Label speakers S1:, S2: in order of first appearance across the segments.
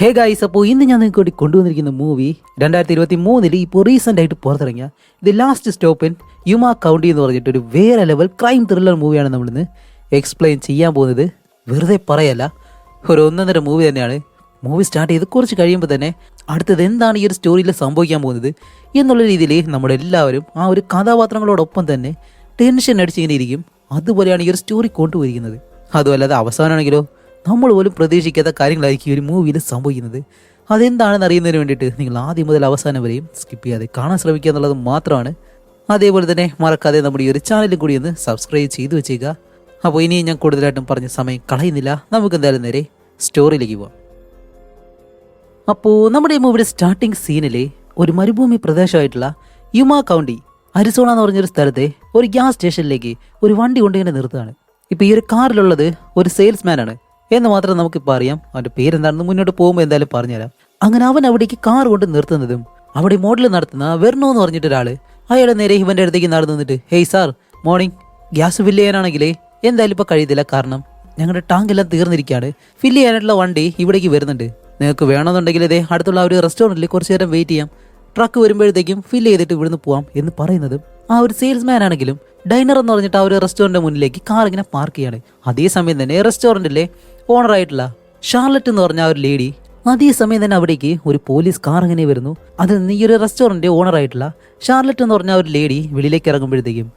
S1: Hey guys അപ്പോൾ ഇന്ന് ഞാൻ നിങ്ങൾക്ക് വേണ്ടി കൊണ്ടുവന്നിരിക്കുന്ന മൂവി രണ്ടായിരത്തി ഇരുപത്തി മൂന്നിൽ ഇപ്പോൾ റീസെന്റ് ആയിട്ട് പുറത്തിറങ്ങിയ the last stop in Yuma County എന്ന് പറഞ്ഞിട്ട് ഒരു വേറെ ലെവൽ ക്രൈം ത്രില്ലർ മൂവിയാണ് നമ്മളിന്ന് എക്സ്പ്ലെയിൻ ചെയ്യാൻ പോകുന്നത്. വെറുതെ പറയല്ല ഒരു ഒന്നൊന്നര മൂവി തന്നെയാണ്. മൂവി സ്റ്റാർട്ട് ചെയ്ത് കുറച്ച് കഴിയുമ്പോൾ തന്നെ അടുത്തത് എന്താണ് ഈ ഒരു സ്റ്റോറിയിൽ സംഭവിക്കാൻ പോകുന്നത് എന്നുള്ള രീതിയിൽ നമ്മളെല്ലാവരും ആ ഒരു കഥാപാത്രങ്ങളോടൊപ്പം തന്നെ ടെൻഷൻ അടിച്ചിങ്ങനെ ഇരിക്കും. അതുപോലെയാണ് ഈ ഒരു സ്റ്റോറി കൊണ്ടുപോയിരിക്കുന്നത്. അതുമല്ലാതെ അവസാനമാണെങ്കിലോ നമ്മൾ പോലും പ്രതീക്ഷിക്കാത്ത കാര്യങ്ങളായിരിക്കും ഒരു മൂവിയിൽ സംഭവിക്കുന്നത്. അതെന്താണെന്ന് അറിയുന്നതിന് വേണ്ടിയിട്ട് നിങ്ങൾ ആദ്യം മുതൽ അവസാനം വരെയും സ്കിപ്പ് ചെയ്യാതെ കാണാൻ ശ്രമിക്കുക എന്നുള്ളത് മാത്രമാണ്. അതേപോലെ തന്നെ മറക്കാതെ നമ്മുടെ ഈ ഒരു ചാനലും കൂടി ഒന്ന് സബ്സ്ക്രൈബ് ചെയ്തു വെച്ചേക്കുക അപ്പോൾ ഇനി ഞാൻ കൂടുതലായിട്ടും പറഞ്ഞ സമയം കളയുന്നില്ല. നമുക്ക് എന്തായാലും നേരെ സ്റ്റോറിയിലേക്ക് പോവാം. അപ്പോൾ നമ്മുടെ ഈ മൂവിയുടെ സ്റ്റാർട്ടിംഗ് സീനിലെ ഒരു മരുഭൂമി പ്രദേശമായിട്ടുള്ള യുമാ കൗണ്ടി അരിസോണ എന്ന് പറഞ്ഞൊരു സ്ഥലത്തെ ഒരു ഗ്യാസ് സ്റ്റേഷനിലേക്ക് ഒരു വണ്ടി കൊണ്ടിങ്ങനെ നിർത്തുകയാണ്. ഇപ്പോൾ ഈ ഒരു കാറിലുള്ളത് ഒരു സെയിൽസ്മാൻ ആണ്. എന്ന് മാത്രം നമുക്കിപ്പോൾ അറിയാം. അവന്റെ പേരെന്താണെന്ന് മുന്നോട്ട് പോകുമ്പോൾ എന്തായാലും പറഞ്ഞുതരാം. അങ്ങനെ അവൻ അവിടേക്ക് കാർ കൊണ്ട് നിർത്തുന്നതും അവിടെ മോഡൽ നടത്തുന്ന വെർണോ എന്ന് പറഞ്ഞിട്ട് ഒരാൾ അയാളെ നേരെ ഇവന്റെ അടുത്തേക്ക് നടന്നു നിന്നിട്ട് hey sir morning gas fill ചെയ്യാനാണെങ്കിലേ എന്തായാലും ഇപ്പൊ കഴിയത്തില്ല കാരണം ഞങ്ങളുടെ ടാങ്ക് എല്ലാം തീർന്നിരിക്കുകയാണ് ഫില്ല് ചെയ്യാനായിട്ടുള്ള വണ്ടി ഇവിടേക്ക് വരുന്നുണ്ട്. നിങ്ങൾക്ക് വേണമെന്നുണ്ടെങ്കിൽ ഇതേ അടുത്തുള്ള ഒരു റെസ്റ്റോറന്റിൽ കുറച്ച് നേരം വെയിറ്റ് ചെയ്യാം. ട്രക്ക് വരുമ്പോഴത്തേക്കും ഫില്ല് ചെയ്തിട്ട് ഇവിടുന്ന് പോവാം എന്ന് പറയുന്നതും ആ ഒരു സെയിൽസ്മാൻ ആണെങ്കിലും ഡൈനർ എന്ന് പറഞ്ഞിട്ട് ആ ഒരു റെസ്റ്റോറന്റ് മുന്നിലേക്ക് കാർ ഇങ്ങനെ പാർക്ക് ചെയ്യാണ്. അതേസമയം തന്നെ റെസ്റ്റോറന്റിലെ ഓണറായിട്ടുള്ള ഷാർലറ്റ് എന്ന് പറഞ്ഞ ഒരു ലേഡി അതേസമയം തന്നെ അവിടേക്ക് ഒരു പോലീസ് കാർ ഇങ്ങനെ വരുന്നു. അത് ഈ ഒരു റെസ്റ്റോറന്റ് ഓണറായിട്ടുള്ള ഷാർലറ്റ് എന്ന് പറഞ്ഞ ഒരു ലേഡി വെളിയിലേക്ക് ഇറങ്ങുമ്പോഴത്തേക്കും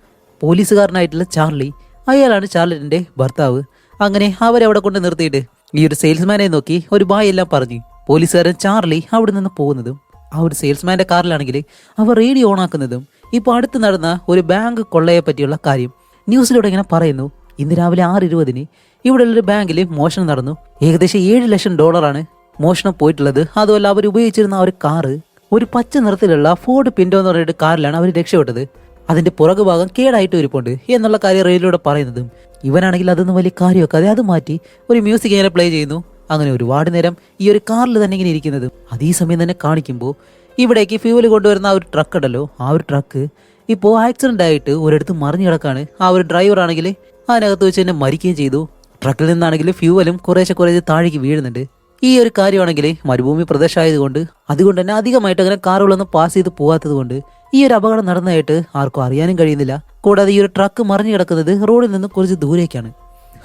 S1: പോലീസുകാരനായിട്ടുള്ള ചാർലി അയാളാണ് ഷാർലറ്റിന്റെ ഭർത്താവ്. അങ്ങനെ അവരെ അവിടെ കൊണ്ട് നിർത്തിയിട്ട് ഈ ഒരു സെയിൽസ്മാനെ നോക്കി ഒരു ബായ് എല്ലാം പറഞ്ഞു പോലീസുകാരൻ ചാർലി അവിടെ നിന്ന് പോകുന്നതും ആ ഒരു സെയിൽസ്മാന്റെ കാറിലാണെങ്കിൽ അവർ റേഡിയോ ഓണാക്കുന്നതും ഇപ്പോൾ അടുത്ത് നടന്ന ഒരു ബാങ്ക് കൊള്ളയെ പറ്റിയുള്ള കാര്യം ന്യൂസിലൂടെ ഇങ്ങനെ പറയുന്നു. ഇന്ന് രാവിലെ ആറ് ഇരുപതിന് ഇവിടെ ഒരു ബാങ്കിൽ മോഷണം നടന്നു. ഏകദേശം ഏഴ് ലക്ഷം ഡോളറാണ് മോഷണം പോയിട്ടുള്ളത്. അതുമല്ല അവർ ഉപയോഗിച്ചിരുന്ന ആ ഒരു കാറ് ഒരു പച്ച നിറത്തിലുള്ള ഫോർഡ് പിൻഡോ എന്ന് പറഞ്ഞിട്ട് കാറിലാണ് അവർ രക്ഷപ്പെട്ടത്. അതിന്റെ പുറകു ഭാഗം കേടായിട്ട് ഇരിപ്പുണ്ട് എന്നുള്ള കാര്യം റെയിലൂടെ പറയുന്നതും. ഇവനാണെങ്കിൽ അതൊന്നും വലിയ കാര്യമൊക്കെ അത് മാറ്റി ഒരു മ്യൂസിക് ഇങ്ങനെ പ്ലേ ചെയ്യുന്നു. അങ്ങനെ ഒരുപാട് നേരം ഈ ഒരു കാറിൽ തന്നെ ഇങ്ങനെ ഇരിക്കുന്നത്. അതേ സമയം തന്നെ കാണിക്കുമ്പോൾ ഇവിടേക്ക് ഫ്യൂവൽ കൊണ്ടുവരുന്ന ആ ഒരു ട്രക്ക് ഉണ്ടല്ലോ ആ ഒരു ട്രക്ക് ഇപ്പോൾ ആക്സിഡന്റ് ആയിട്ട് ഒരിടത്ത് മറിഞ്ഞു കിടക്കാണ്. ആ ഒരു ഡ്രൈവർ ആണെങ്കിൽ അതിനകത്ത് വെച്ച് തന്നെ മരിക്കുകയും ചെയ്തു. ട്രക്കിൽ നിന്നാണെങ്കിൽ ഫ്യൂവലും കുറേശ്ശെ കുറേശ്ശെ താഴേക്ക് വീഴുന്നുണ്ട്. ഈ ഒരു കാര്യമാണെങ്കിൽ മരുഭൂമി പ്രദേശമായതുകൊണ്ട് അതുകൊണ്ട് തന്നെ അധികമായിട്ട് അങ്ങനെ കാറുകളൊന്നും പാസ് ചെയ്ത് പോകാത്തത് കൊണ്ട് ഈ ഒരു അപകടം നടന്നതായിട്ട് ആർക്കും അറിയാനും കഴിയുന്നില്ല. കൂടാതെ ഈ ഒരു ട്രക്ക് മറിഞ്ഞു കിടക്കുന്നത് റോഡിൽ നിന്ന് കുറച്ച് ദൂരേക്കാണ്.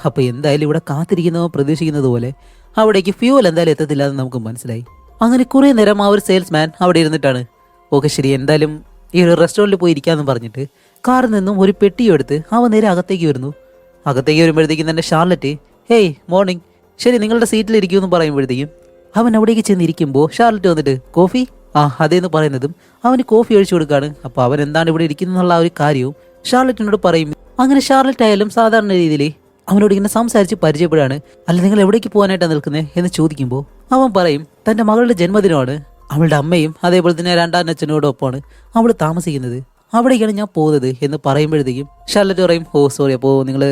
S1: അപ്പൊ എന്തായാലും ഇവിടെ കാത്തിരിക്കുന്നതോ പ്രതീക്ഷിക്കുന്നത് പോലെ അവിടേക്ക് ഫ്യൂവൽ എന്തായാലും എത്തത്തില്ല എന്ന് നമുക്ക് മനസ്സിലായി. അങ്ങനെ കുറേ നേരം ആ ഒരു സെയിൽസ്മാൻ അവിടെ ഇരുന്നിട്ടാണ്. ഓക്കെ ശരി എന്തായാലും ഈ ഒരു റെസ്റ്റോറന്റിൽ പോയി ഇരിക്കാമെന്ന് പറഞ്ഞിട്ട് കാറിൽ നിന്നും ഒരു പെട്ടിയും എടുത്ത് അവൻ നേരെ അകത്തേക്ക് വരുന്നു. അകത്തേക്ക് വരുമ്പോഴത്തേക്കും തന്നെ ഷാർലറ്റ് ഹേയ് മോർണിംഗ്. ശരി നിങ്ങളുടെ സീറ്റിൽ ഇരിക്കുമെന്ന് പറയുമ്പോഴത്തേക്കും അവൻ അവിടേക്ക് ചെന്നിരിക്കുമ്പോൾ ഷാർലറ്റ് വന്നിട്ട് കോഫി? ആ അതേന്ന് പറയുന്നതും അവന് കോഫി ഒഴിച്ചു കൊടുക്കാണ്. അപ്പോൾ അവൻ എന്താണ് ഇവിടെ ഇരിക്കുന്നെന്നുള്ള ആ ഒരു കാര്യവും ഷാർലറ്റിനോട് പറയും. അങ്ങനെ ഷാർലറ്റ് ആയാലും സാധാരണ രീതിയിൽ അവനോട് ഇങ്ങനെ സംസാരിച്ച് പരിചയപ്പെടാണ് അല്ല നിങ്ങൾ എവിടേക്ക് പോകാനായിട്ടാണ് നിൽക്കുന്നത് എന്ന് ചോദിക്കുമ്പോൾ അവൻ പറയും തന്റെ മകളുടെ ജന്മദിനമാണ്. അവളുടെ അമ്മയും അതേപോലെ തന്നെ രണ്ടാം അച്ഛനോടൊപ്പമാണ് അവൾ താമസിക്കുന്നത്. അവിടേക്കാണ് ഞാൻ പോകുന്നത് എന്ന് പറയുമ്പോഴത്തേക്കും ഷാർലറ്റ് പറയും ഓ സോറി അപ്പോൾ നിങ്ങൾ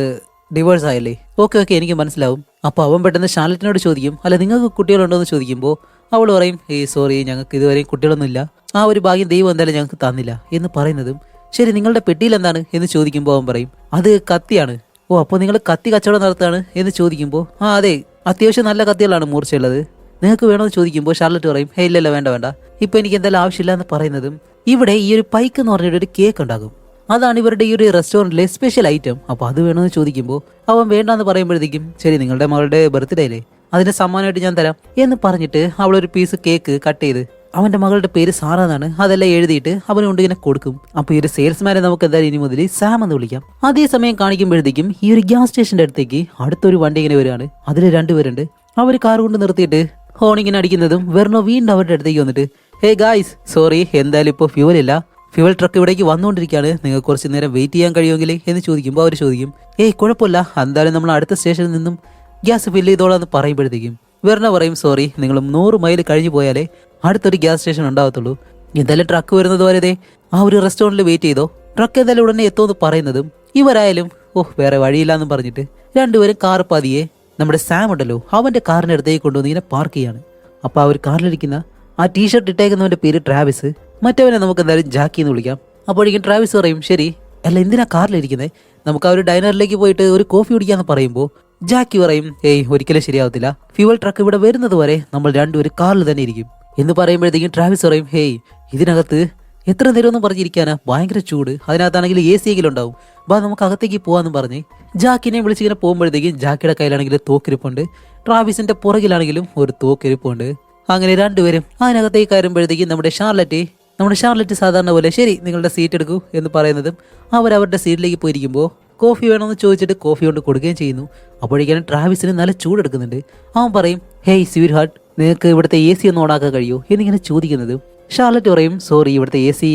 S1: ഡിവോഴ്സ് ആയല്ലേ? ഓക്കെ ഓക്കെ എനിക്ക് മനസ്സിലാവും. അപ്പോൾ അവൻ പെട്ടെന്ന് ഷാർലറ്റിനോട് ചോദിക്കും അല്ല നിങ്ങൾക്ക് കുട്ടികളുണ്ടോ? എന്ന് ചോദിക്കുമ്പോൾ അവൾ പറയും ഏയ് സോറി ഞങ്ങൾക്ക് ഇതുവരെയും കുട്ടികളൊന്നുമില്ല. ആ ഒരു ഭാഗ്യം ദൈവം എന്തായാലും ഞങ്ങൾക്ക് തന്നില്ല. എന്ന് പറയുന്നതും ശരി നിങ്ങളുടെ പെട്ടിയിൽ എന്താണ്? എന്ന് ചോദിക്കുമ്പോൾ അവൻ പറയും അത് കത്തിയാണ്. ഓ അപ്പോൾ നിങ്ങൾ കത്തി കച്ചവടം നടത്തുകയാണ്? എന്ന് ചോദിക്കുമ്പോൾ ആ അതെ അത്യാവശ്യം നല്ല കത്തികളാണ് മൂർച്ചയുള്ളത്. നിങ്ങൾക്ക് വേണമെന്ന് ചോദിക്കുമ്പോൾ ഷാർലറ്റ് പറയും ഹേ ഇല്ലല്ല വേണ്ട വേണ്ട. ഇപ്പൊ എനിക്ക് എന്തായാലും ആവശ്യമില്ല എന്ന് പറയുന്നതും ഇവിടെ ഈ ഒരു പൈക്ക് എന്ന് പറഞ്ഞിട്ട് ഒരു കേക്ക് ഉണ്ടാകും. അതാണ് ഇവരുടെ ഈ ഒരു റെസ്റ്റോറന്റിലെ സ്പെഷ്യൽ ഐറ്റം അപ്പോൾ അത് വേണമെന്ന് ചോദിക്കുമ്പോൾ അവൻ വേണ്ടാന്ന് പറയുമ്പോഴത്തേക്കും ശരി നിങ്ങളുടെ മകളുടെ ബർത്ത്ഡേ അല്ലേ? അതിന് സമ്മാനമായിട്ട് ഞാൻ തരാം. എന്ന് പറഞ്ഞിട്ട് അവളൊരു പീസ് കേക്ക് കട്ട് ചെയ്ത് അവന്റെ മകളുടെ പേര് സാറാന്നാണ് അതെല്ലാം എഴുതിയിട്ട് അവന് കൊണ്ട് ഇങ്ങനെ കൊടുക്കും. അപ്പോൾ ഈ ഒരു സെയിൽസ്മാനെ നമുക്ക് എന്തായാലും ഇനി മുതൽ സാം എന്ന് വിളിക്കാം. അതേസമയം കാണിക്കുമ്പോഴത്തേക്കും ഈ ഒരു ഗ്യാസ് സ്റ്റേഷന്റെ അടുത്തേക്ക് അടുത്തൊരു വണ്ടി ഇങ്ങനെ വരികയാണ്. അതിൽ രണ്ടുപേരുണ്ട്. അവർ കാർ കൊണ്ട് നിർത്തിയിട്ട് ഹോണിങ്ങനെ അടിക്കുന്നതും വെർണോ വീണ്ടും അവരുടെ അടുത്തേക്ക് വന്നിട്ട് ഹേ ഗായ്സ് സോറി എന്തായാലും ഇപ്പോൾ ഫ്യൂവൽ ഇല്ല. ഫ്യൂവൽ ട്രക്ക് ഇവിടേക്ക് വന്നുകൊണ്ടിരിക്കുകയാണ്. നിങ്ങൾക്ക് കുറച്ച് നേരം വെയിറ്റ് ചെയ്യാൻ കഴിയുമെങ്കിൽ എന്ന് ചോദിക്കുമ്പോൾ അവർ ചോദിക്കും ഏയ് കുഴപ്പമില്ല. എന്തായാലും നമ്മൾ അടുത്ത സ്റ്റേഷനിൽ നിന്നും ഗ്യാസ് ഫില്ല് ചെയ്തോളാം എന്ന് പറയുമ്പോഴത്തേക്കും വെറുതെ പറയും സോറി നിങ്ങൾ നൂറ് മൈൽ കഴിഞ്ഞു പോയാലേ അടുത്തൊരു ഗ്യാസ് സ്റ്റേഷൻ ഉണ്ടാകത്തുള്ളൂ. എന്തായാലും ട്രക്ക് വരുന്നത് വരെ ആ ഒരു റെസ്റ്റോറന്റിൽ വെയിറ്റ് ചെയ്തോ. ട്രക്ക് എന്തായാലും ഉടനെ എത്തുമെന്ന് പറയുന്നതും ഇവരായാലും ഓഹ് വേറെ വഴിയില്ലാന്നും പറഞ്ഞിട്ട് രണ്ടുപേരും കാർ പതിയെ നമ്മുടെ സാം ഉണ്ടല്ലോ അവന്റെ കാറിന്റെ അടുത്തേക്ക് കൊണ്ടുവന്ന് ഇങ്ങനെ പാർക്ക് ചെയ്യാണ്. അപ്പോൾ ആ ഒരു കാറിലിരിക്കുന്ന ആ ടീഷർട്ട് ഇട്ടേക്കുന്നവന്റെ പേര് ട്രാവിസ് മറ്റവനെ നമുക്ക് എന്തായാലും ജാക്കി എന്ന് വിളിക്കാം. അപ്പോഴേക്കും ട്രാവിസ് പറയും ശരി അല്ല എന്തിനാ കാറിലിരിക്കുന്നത് നമുക്ക് ആ ഒരു ഡൈനറിലേക്ക് പോയിട്ട് ഒരു കോഫി കുടിക്കാന്ന് പറയുമ്പോൾ ജാക്കി പറയും ഏയ് ഒരിക്കലും ശരിയാവത്തില്ല. ഫ്യൂവൽ ട്രക്ക് ഇവിടെ വരുന്നത് വരെ നമ്മൾ രണ്ടുപേരും കാറിൽ തന്നെ ഇരിക്കും. എന്ന് പറയുമ്പോഴത്തേക്കും ട്രാവിസ് പറയും ഹേയ് ഇതിനകത്ത് എത്ര നേരം ഒന്നും പറഞ്ഞിരിക്കാനാ? ഭയങ്കര ചൂട്. അതിനകത്താണെങ്കിൽ എ സി എങ്കിലും ഉണ്ടാവും. ബാ നമുക്ക് അകത്തേക്ക് പോവാന്ന് പറഞ്ഞ് ജാക്കിനെ വിളിച്ചിങ്ങനെ പോകുമ്പോഴത്തേക്കും ജാക്കിയുടെ കയ്യിലാണെങ്കിൽ തോക്കിരിപ്പുണ്ട്. ട്രാവിസിന്റെ പുറകിലാണെങ്കിലും ഒരു തോക്കിരിപ്പുണ്ട്. അങ്ങനെ രണ്ടുപേരും അതിനകത്തേക്ക് കയറുമ്പോഴത്തേക്കും നമ്മുടെ ഷാർലറ്റ് നമ്മുടെ ഷാർലറ്റ് സാധാരണ പോലെ ശരി നിങ്ങളുടെ സീറ്റ് എടുക്കൂ എന്ന് പറയുന്നതും അവർ അവരുടെ സീറ്റിലേക്ക് പോയിരിക്കുമ്പോൾ കോഫി വേണമെന്ന് ചോദിച്ചിട്ട് കോഫി കൊണ്ട് കൊടുക്കുകയും ചെയ്യുന്നു. അപ്പോഴേക്കാണ് ട്രാവിസിന് നല്ല ചൂടെടുക്കുന്നുണ്ട്. അവൻ പറയും ഹേയ് സ്വീറ്റ് ഹാർട്ട് നിങ്ങൾക്ക് ഇവിടുത്തെ എ സി ഒന്ന് ഓണാക്കാൻ കഴിയുമോ എന്നിങ്ങനെ ചോദിക്കുന്നത് ഷാർലറ്റ് പറയും സോറി ഇവിടുത്തെ എ സി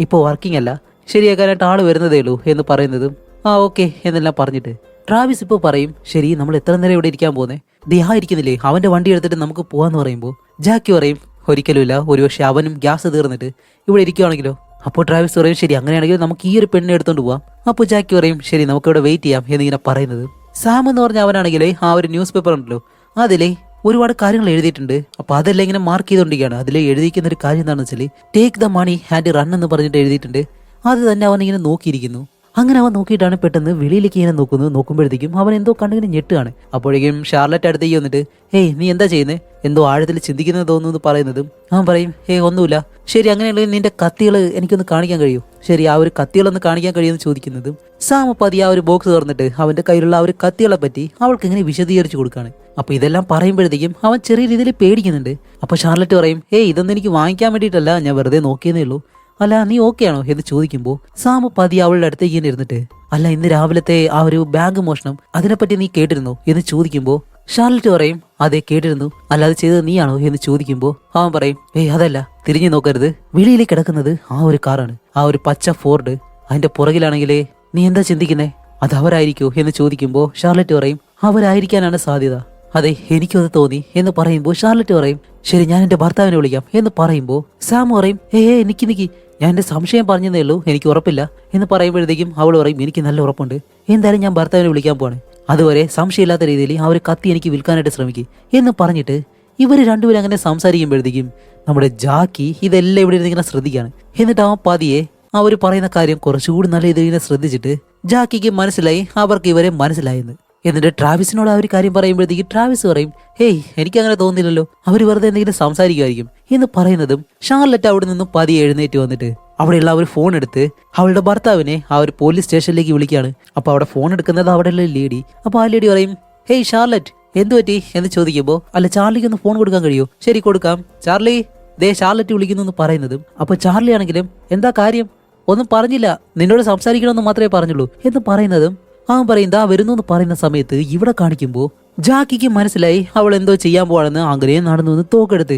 S1: ഇപ്പോൾ വർക്കിംഗ് അല്ല. ശരിയാക്കാനായിട്ട് ആൾ വരുന്നതേ ഉള്ളൂ എന്ന് പറയുന്നതും ആ ഓക്കെ എന്നെല്ലാം പറഞ്ഞിട്ട് ട്രാവിസ് ഇപ്പോൾ പറയും ശരി നമ്മൾ എത്ര നേരം ഇവിടെ ഇരിക്കാൻ പോകുന്നത് ദിഹാ ഇരിക്കുന്നില്ലേ അവന്റെ വണ്ടി എടുത്തിട്ട് നമുക്ക് പോകാമെന്ന് പറയുമ്പോൾ ജാക്കി പറയും ഒരിക്കലുമില്ല. ഒരുപക്ഷെ അവനും ഗ്യാസ് തീർന്നിട്ട് ഇവിടെ ഇരിക്കുവാണെങ്കിലോ? അപ്പോൾ ട്രാവിസ് പറയും ശരി അങ്ങനെയാണെങ്കിൽ നമുക്ക് ഈ ഒരു പെണ്ണിനെ എടുത്തോണ്ട് പോവാം. അപ്പോൾ ജാക്കി പറയും ശരി നമുക്ക് ഇവിടെ വെയിറ്റ് ചെയ്യാം എന്നിങ്ങനെ പറയുന്നത്. സാം എന്ന് പറഞ്ഞ അവനാണെങ്കിലേ ആ ഒരു ന്യൂസ് പേപ്പർ ഉണ്ടല്ലോ അതിലെ ഒരുപാട് കാര്യങ്ങൾ എഴുതിയിട്ടുണ്ട്. അപ്പൊ അതെല്ലാം ഇങ്ങനെ മാർക്ക് ചെയ്തുകൊണ്ടിരിക്കുകയാണ്. അതിൽ എഴുതിയിരിക്കുന്ന ഒരു കാര്യം എന്താണെന്ന് വെച്ചാൽ take the money and run എന്ന് പറഞ്ഞിട്ട് എഴുതിയിട്ടുണ്ട്. അത് തന്നെ അവൻ ഇങ്ങനെ നോക്കിയിരിക്കുന്നു. അങ്ങനെ അവൻ നോക്കിയിട്ടാണ് പെട്ടെന്ന് വെളിയിലേക്ക് ഇങ്ങനെ നോക്കുന്നത് നോക്കുമ്പോഴത്തേക്കും അവൻ എന്തോ കണ്ടിങ്ങനെ ഞെട്ടുകയാണ്. അപ്പോഴേക്കും ഷാർലറ്റ് അടുത്തേക്ക് വന്നിട്ട് ഏയ് നീ എന്താ ചെയ്യുന്നത് എന്തോ ആഴത്തിൽ ചിന്തിക്കുന്നത് തോന്നുന്നു പറയുന്നതും അവൻ പറയും ഹേ ഒന്നുമില്ല. ശരി അങ്ങനെയുള്ള നിന്റെ കത്തികൾ എനിക്കൊന്ന് കാണിക്കാൻ കഴിയൂ. ശരി ആ ഒരു കത്തികളൊന്ന് കാണിക്കാൻ കഴിയുമെന്ന് ചോദിക്കുന്നതും സാമ പതി ആ ഒരു ബോക്സ് തുറന്നിട്ട് അവന്റെ കയ്യിലുള്ള ആ ഒരു കത്തികളെ പറ്റി അവൾക്ക് ഇങ്ങനെ വിശദീകരിച്ചു കൊടുക്കുകയാണ്. അപ്പൊ ഇതെല്ലാം പറയുമ്പോഴത്തേക്കും അവൻ ചെറിയ രീതിയിൽ പേടിക്കുന്നുണ്ട്. അപ്പൊ ഷാർലറ്റ് പറയും ഏയ് ഇതൊന്നും എനിക്ക് വാങ്ങിക്കാൻ വേണ്ടിയിട്ടല്ല. ഞാൻ വെറുതെ നോക്കിയെന്നേ ഉള്ളൂ. അല്ല നീ ഓക്കെ ആണോ എന്ന് ചോദിക്കുമ്പോൾ സാമ പതി അവളുടെ അടുത്തേക്ക് ഇങ്ങനെ ഇരുന്നിട്ട് അല്ല ഇന്ന് രാവിലത്തെ ആ ഒരു ബാങ്ക് മോഷണം അതിനെപ്പറ്റി നീ കേട്ടിരുന്നോ? എന്ന് ചോദിക്കുമ്പോൾ ഷാർലറ്റ് പറയും അതെ കേട്ടിരുന്നു. അല്ലാതെ ചെയ്തത് നീയാണോ? എന്ന് ചോദിക്കുമ്പോൾ അവൻ പറയും ഏയ് അതല്ല. തിരിഞ്ഞു നോക്കരുത്. വെളിയിലേക്ക് കിടക്കുന്നത് ആ ഒരു കാറാണ്. ആ ഒരു പച്ച ഫോർഡ്. അതിന്റെ പുറകിലാണെങ്കിലേ നീ എന്താ ചിന്തിക്കുന്നേ? അത് അവരായിരിക്കോ? എന്ന് ചോദിക്കുമ്പോൾ ഷാർലറ്റ് പറയും അവരായിരിക്കാനാണ് സാധ്യത. അതെ എനിക്കത് തോന്നി എന്ന് പറയുമ്പോൾ ഷാർലറ്റ് പറയും ശരി ഞാൻ എന്റെ ഭർത്താവിനെ വിളിക്കാം എന്ന് പറയുമ്പോൾ സാം പറയും ഏ ഏ നിക്കി നിക്കി ഞാൻ എന്റെ സംശയം പറഞ്ഞതേ ഉള്ളൂ എനിക്ക് ഉറപ്പില്ല എന്ന് പറയുമ്പോഴത്തേക്കും അവൾ പറയും എനിക്ക് നല്ല ഉറപ്പുണ്ട് എന്തായാലും ഞാൻ ഭർത്താവിനെ വിളിക്കാൻ പോവാണ്. അതുവരെ സംശയമില്ലാത്ത രീതിയിൽ ആ ഒരു കത്തി എനിക്ക് വിൽക്കാനായിട്ട് ശ്രമിക്കും എന്ന് പറഞ്ഞിട്ട് ഇവർ രണ്ടുപേരും അങ്ങനെ സംസാരിക്കുമ്പോഴത്തേക്കും നമ്മുടെ ജാക്കി ഇതെല്ലാം ഇവിടെ ഇരുന്നിങ്ങനെ ശ്രദ്ധിക്കുകയാണ്. എന്നിട്ട് അവൻ പതിയെ അവർ പറയുന്ന കാര്യം കുറച്ചുകൂടി നല്ല രീതിയിൽ ശ്രദ്ധിച്ചിട്ട് ജാക്കിക്ക് മനസ്സിലായി അവർക്ക് ഇവരെ മനസ്സിലായെന്ന്. എന്നിട്ട് ട്രാവിസിനോട് ആ ഒരു കാര്യം പറയുമ്പോഴത്തേക്ക് ട്രാവിസ് പറയും ഹേയ് എനിക്ക് അങ്ങനെ തോന്നുന്നില്ലല്ലോ അവർ വെറുതെ എന്തെങ്കിലും സംസാരിക്കുമായിരിക്കും എന്ന് പറയുന്നതും ഷാർലറ്റ് അവിടെ നിന്നും പതി എഴുന്നേറ്റ് വന്നിട്ട് അവിടെയുള്ള ഒരു ഫോൺ എടുത്ത് അവളുടെ ഭർത്താവിനെ ആ ഒരു പോലീസ് സ്റ്റേഷനിലേക്ക് വിളിക്കുകയാണ്. അപ്പൊ അവിടെ ഫോൺ എടുക്കുന്നത് അവിടെയുള്ള ലേഡി. അപ്പൊ ആ ലേഡി പറയും ഹേയ് ഷാർലറ്റ് എന്തു പറ്റി? എന്ന് ചോദിക്കുമ്പോൾ അല്ല ചാർലിക്ക് ഒന്ന് ഫോൺ കൊടുക്കാൻ കഴിയോ? ശരി കൊടുക്കാം. ചാർലി ദേ ഷാർലറ്റ് വിളിക്കുന്നു എന്ന് പറയുന്നതും അപ്പൊ ചാർലി ആണെങ്കിലും എന്താ കാര്യം? ഒന്നും പറഞ്ഞില്ല. നിന്നോട് സംസാരിക്കണമെന്ന് മാത്രമേ പറഞ്ഞുള്ളൂ. എന്ന് പറയുന്നതും അവൻ പറയും ദാ വരുന്നു എന്ന് പറയുന്ന സമയത്ത് ഇവിടെ കാണിക്കുമ്പോൾ ജാക്കിക്ക് മനസ്സിലായി അവൾ എന്തോ ചെയ്യാൻ പോവാണെന്ന് അങ്ങനെ നടന്നു നിന്ന് തോക്കെടുത്ത്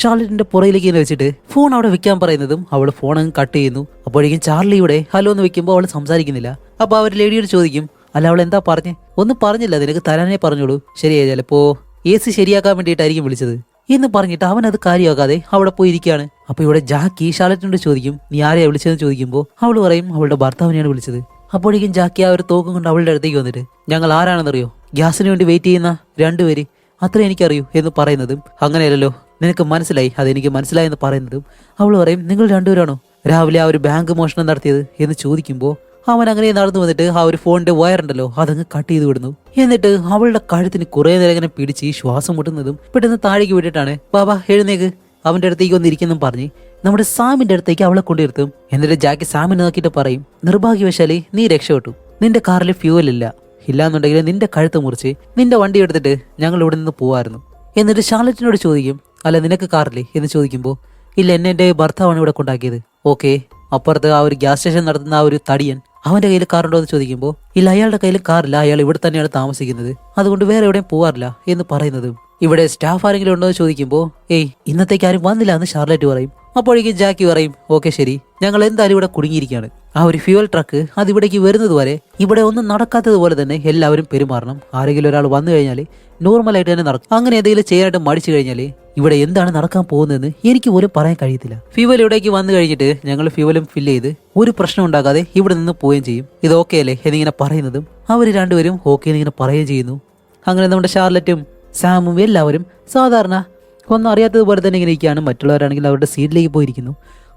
S1: ഷാർലറ്റിന്റെ പുറയിലേക്ക് ഇങ്ങനെ വെച്ചിട്ട് ഫോൺ അവിടെ വെക്കാൻ പറയുന്നതും അവൾ ഫോൺ അങ്ങ് കട്ട് ചെയ്യുന്നു. അപ്പോഴേക്കും ചാർലി ഇവിടെ ഹലോ എന്ന് വെക്കുമ്പോൾ അവൾ സംസാരിക്കുന്നില്ല. അപ്പൊ അവർ ലേഡിയോട് ചോദിക്കും അല്ല അവൾ എന്താ പറഞ്ഞേ? ഒന്നും പറഞ്ഞില്ല നിനക്ക് തരാനേ പറഞ്ഞോളൂ ശരിയായി ചിലപ്പോ എ സി ശരിയാക്കാൻ വേണ്ടിയിട്ടായിരിക്കും വിളിച്ചത്. എന്ന് പറഞ്ഞിട്ട് അവൻ അത് കാര്യമാക്കാതെ അവിടെ പോയി ഇരിക്കുകയാണ്. അപ്പൊ ഇവിടെ ജാക്കി ഷാർലറ്റിനോട് ചോദിക്കും നീ ആരെയാ വിളിച്ചതെന്ന്? ചോദിക്കുമ്പോൾ അവൾ പറയും അവളുടെ ഭർത്താവിനെയാണ് വിളിച്ചത്. അപ്പോഴേക്കും ജാക്കി ആ ഒരു തോക്കും കൊണ്ട് അവളുടെ അടുത്തേക്ക് വന്നിട്ട് ഞങ്ങൾ ആരാണെന്നറിയോ? ഗ്യാസിന് വേണ്ടി വെയിറ്റ് ചെയ്യുന്ന രണ്ടുപേര്. അത്ര എനിക്കറിയൂ എന്ന് പറയുന്നതും അങ്ങനെയല്ലല്ലോ. നിനക്ക് മനസ്സിലായി? അതെനിക്ക് മനസ്സിലായി എന്ന് പറയുന്നതും അവൾ പറയും നിങ്ങൾ രണ്ടുപേരാണോ രാവിലെ ആ ഒരു ബാങ്ക് മോഷണം നടത്തിയത്? എന്ന് ചോദിക്കുമ്പോൾ അവൻ അങ്ങനെ നടന്നു വന്നിട്ട് ആ ഒരു ഫോണിന്റെ വയറുണ്ടല്ലോ അതങ്ങ് കട്ട് ചെയ്ത് വിടുന്നു. എന്നിട്ട് അവളുടെ കഴുത്തിന് കുറെ നേരം ഇങ്ങനെ പിടിച്ച് ശ്വാസം മുട്ടുന്നതും പെട്ടെന്ന് താഴേക്ക് വിട്ടിട്ടാണ് ബാബാ എഴുന്നേക്ക്. അവന്റെ അടുത്തേക്ക് വന്നിരിക്കുന്നു പറഞ്ഞ് നമ്മുടെ സാമിന്റെ അടുത്തേക്ക് അവളെ കൊണ്ടിരുത്തും എന്നിട്ട് ജാക്കി സാമിനെ നോക്കിയിട്ട് പറയും നിർഭാഗ്യവശാലേ നീ രക്ഷപ്പെട്ടു. നിന്റെ കാറിൽ ഫ്യൂവൽ ഇല്ല. ഇല്ലാന്നുണ്ടെങ്കിൽ നിന്റെ കഴുത്ത് മുറിച്ച് നിന്റെ വണ്ടി എടുത്തിട്ട് ഞങ്ങൾ ഇവിടെ നിന്ന് പോവായിരുന്നു. എന്നിട്ട് ഷാർലറ്റിനോട് ചോദിക്കും അല്ല നിനക്ക് കാറില്ലേ? എന്ന് ചോദിക്കുമ്പോൾ ഇല്ല എന്നെ എന്റെ ഭർത്താവാണ് ഇവിടെ കൊണ്ടാക്കിയത്. ഓക്കെ. അപ്പുറത്ത് ആ ഒരു ഗ്യാസ് സ്റ്റേഷൻ നടത്തുന്ന ആ ഒരു തടിയൻ അവന്റെ കയ്യിൽ കാറുണ്ടോ എന്ന് ചോദിക്കുമ്പോൾ ഇല്ല അയാളുടെ കയ്യിൽ കാറില്ല. അയാൾ ഇവിടെ തന്നെയാണ് താമസിക്കുന്നത്. അതുകൊണ്ട് വേറെ എവിടെയും പോവാറില്ല എന്ന് പറയുന്നതും ഇവിടെ സ്റ്റാഫ് ആരെങ്കിലും ഉണ്ടോ എന്ന് ചോദിക്കുമ്പോൾ ഏയ് ഇന്നത്തേക്ക് ആരും വന്നില്ല എന്ന് ഷാർലറ്റ് പറയും. അപ്പോഴേക്കും ജാക്കി പറയും ഓക്കെ ശരി. ഞങ്ങൾ എന്തായാലും ഇവിടെ കുടുങ്ങിയിരിക്കുകയാണ്. ആ ഒരു ഫ്യൂവൽ ട്രക്ക് അത് ഇവിടേക്ക് വരുന്നത് വരെ ഇവിടെ ഒന്നും നടക്കാത്തതുപോലെ തന്നെ എല്ലാവരും പെരുമാറണം. ആരെങ്കിലും ഒരാൾ വന്നു കഴിഞ്ഞാൽ നോർമലായിട്ട് തന്നെ നടക്കും. അങ്ങനെ എന്തെങ്കിലും ചെയ്യാനായിട്ട് മടിച്ചു കഴിഞ്ഞാൽ ഇവിടെ എന്താണ് നടക്കാൻ പോകുന്നതെന്ന് എനിക്ക് പോലും പറയാൻ കഴിയത്തില്ല. ഫ്യൂവൽ ഇവിടേക്ക് വന്നു കഴിഞ്ഞിട്ട് ഞങ്ങൾ ഫ്യൂവലും ഫില്ല് ചെയ്ത് ഒരു പ്രശ്നം ഉണ്ടാകാതെ ഇവിടെ നിന്ന് പോവുകയും ചെയ്യും. ഇത് ഓക്കെ അല്ലേ എന്നിങ്ങനെ പറയുന്നതും അവർ രണ്ടുപേരും ഓക്കെ എന്നിങ്ങനെ പറയുകയും ചെയ്യുന്നു. അങ്ങനെ നമ്മുടെ ഷാർലറ്റും സാമും എല്ലാവരും സാധാരണ ഒന്നും അറിയാത്തതുപോലെ തന്നെ ഇങ്ങനെ ഇരിക്കുകയാണ് മറ്റുള്ളവരാണെങ്കിൽ അവരുടെ സീറ്റിലേക്ക് പോയിരിക്കുന്നു.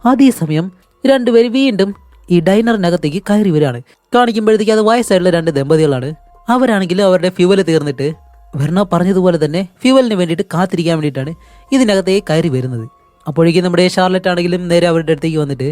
S1: അതേസമയം രണ്ടുപേര് വീണ്ടും ഈ ഡൈനറിനകത്തേക്ക് കയറി വരികയാണ്. കാണിക്കുമ്പോഴത്തേക്ക് അത് വയസ്സായിട്ടുള്ള രണ്ട് ദമ്പതികളാണ്. അവരാണെങ്കിൽ അവരുടെ ഫ്യൂവൽ തീർന്നിട്ട് വെർണ പറഞ്ഞതുപോലെ തന്നെ ഫ്യൂവലിന് വേണ്ടിയിട്ട് കാത്തിരിക്കാൻ വേണ്ടിയിട്ടാണ് ഇതിനകത്തേക്ക് കയറി വരുന്നത്. അപ്പോഴേക്കും നമ്മുടെ ഷാർലറ്റ് ആണെങ്കിലും നേരെ അവരുടെ അടുത്തേക്ക് വന്നിട്ട്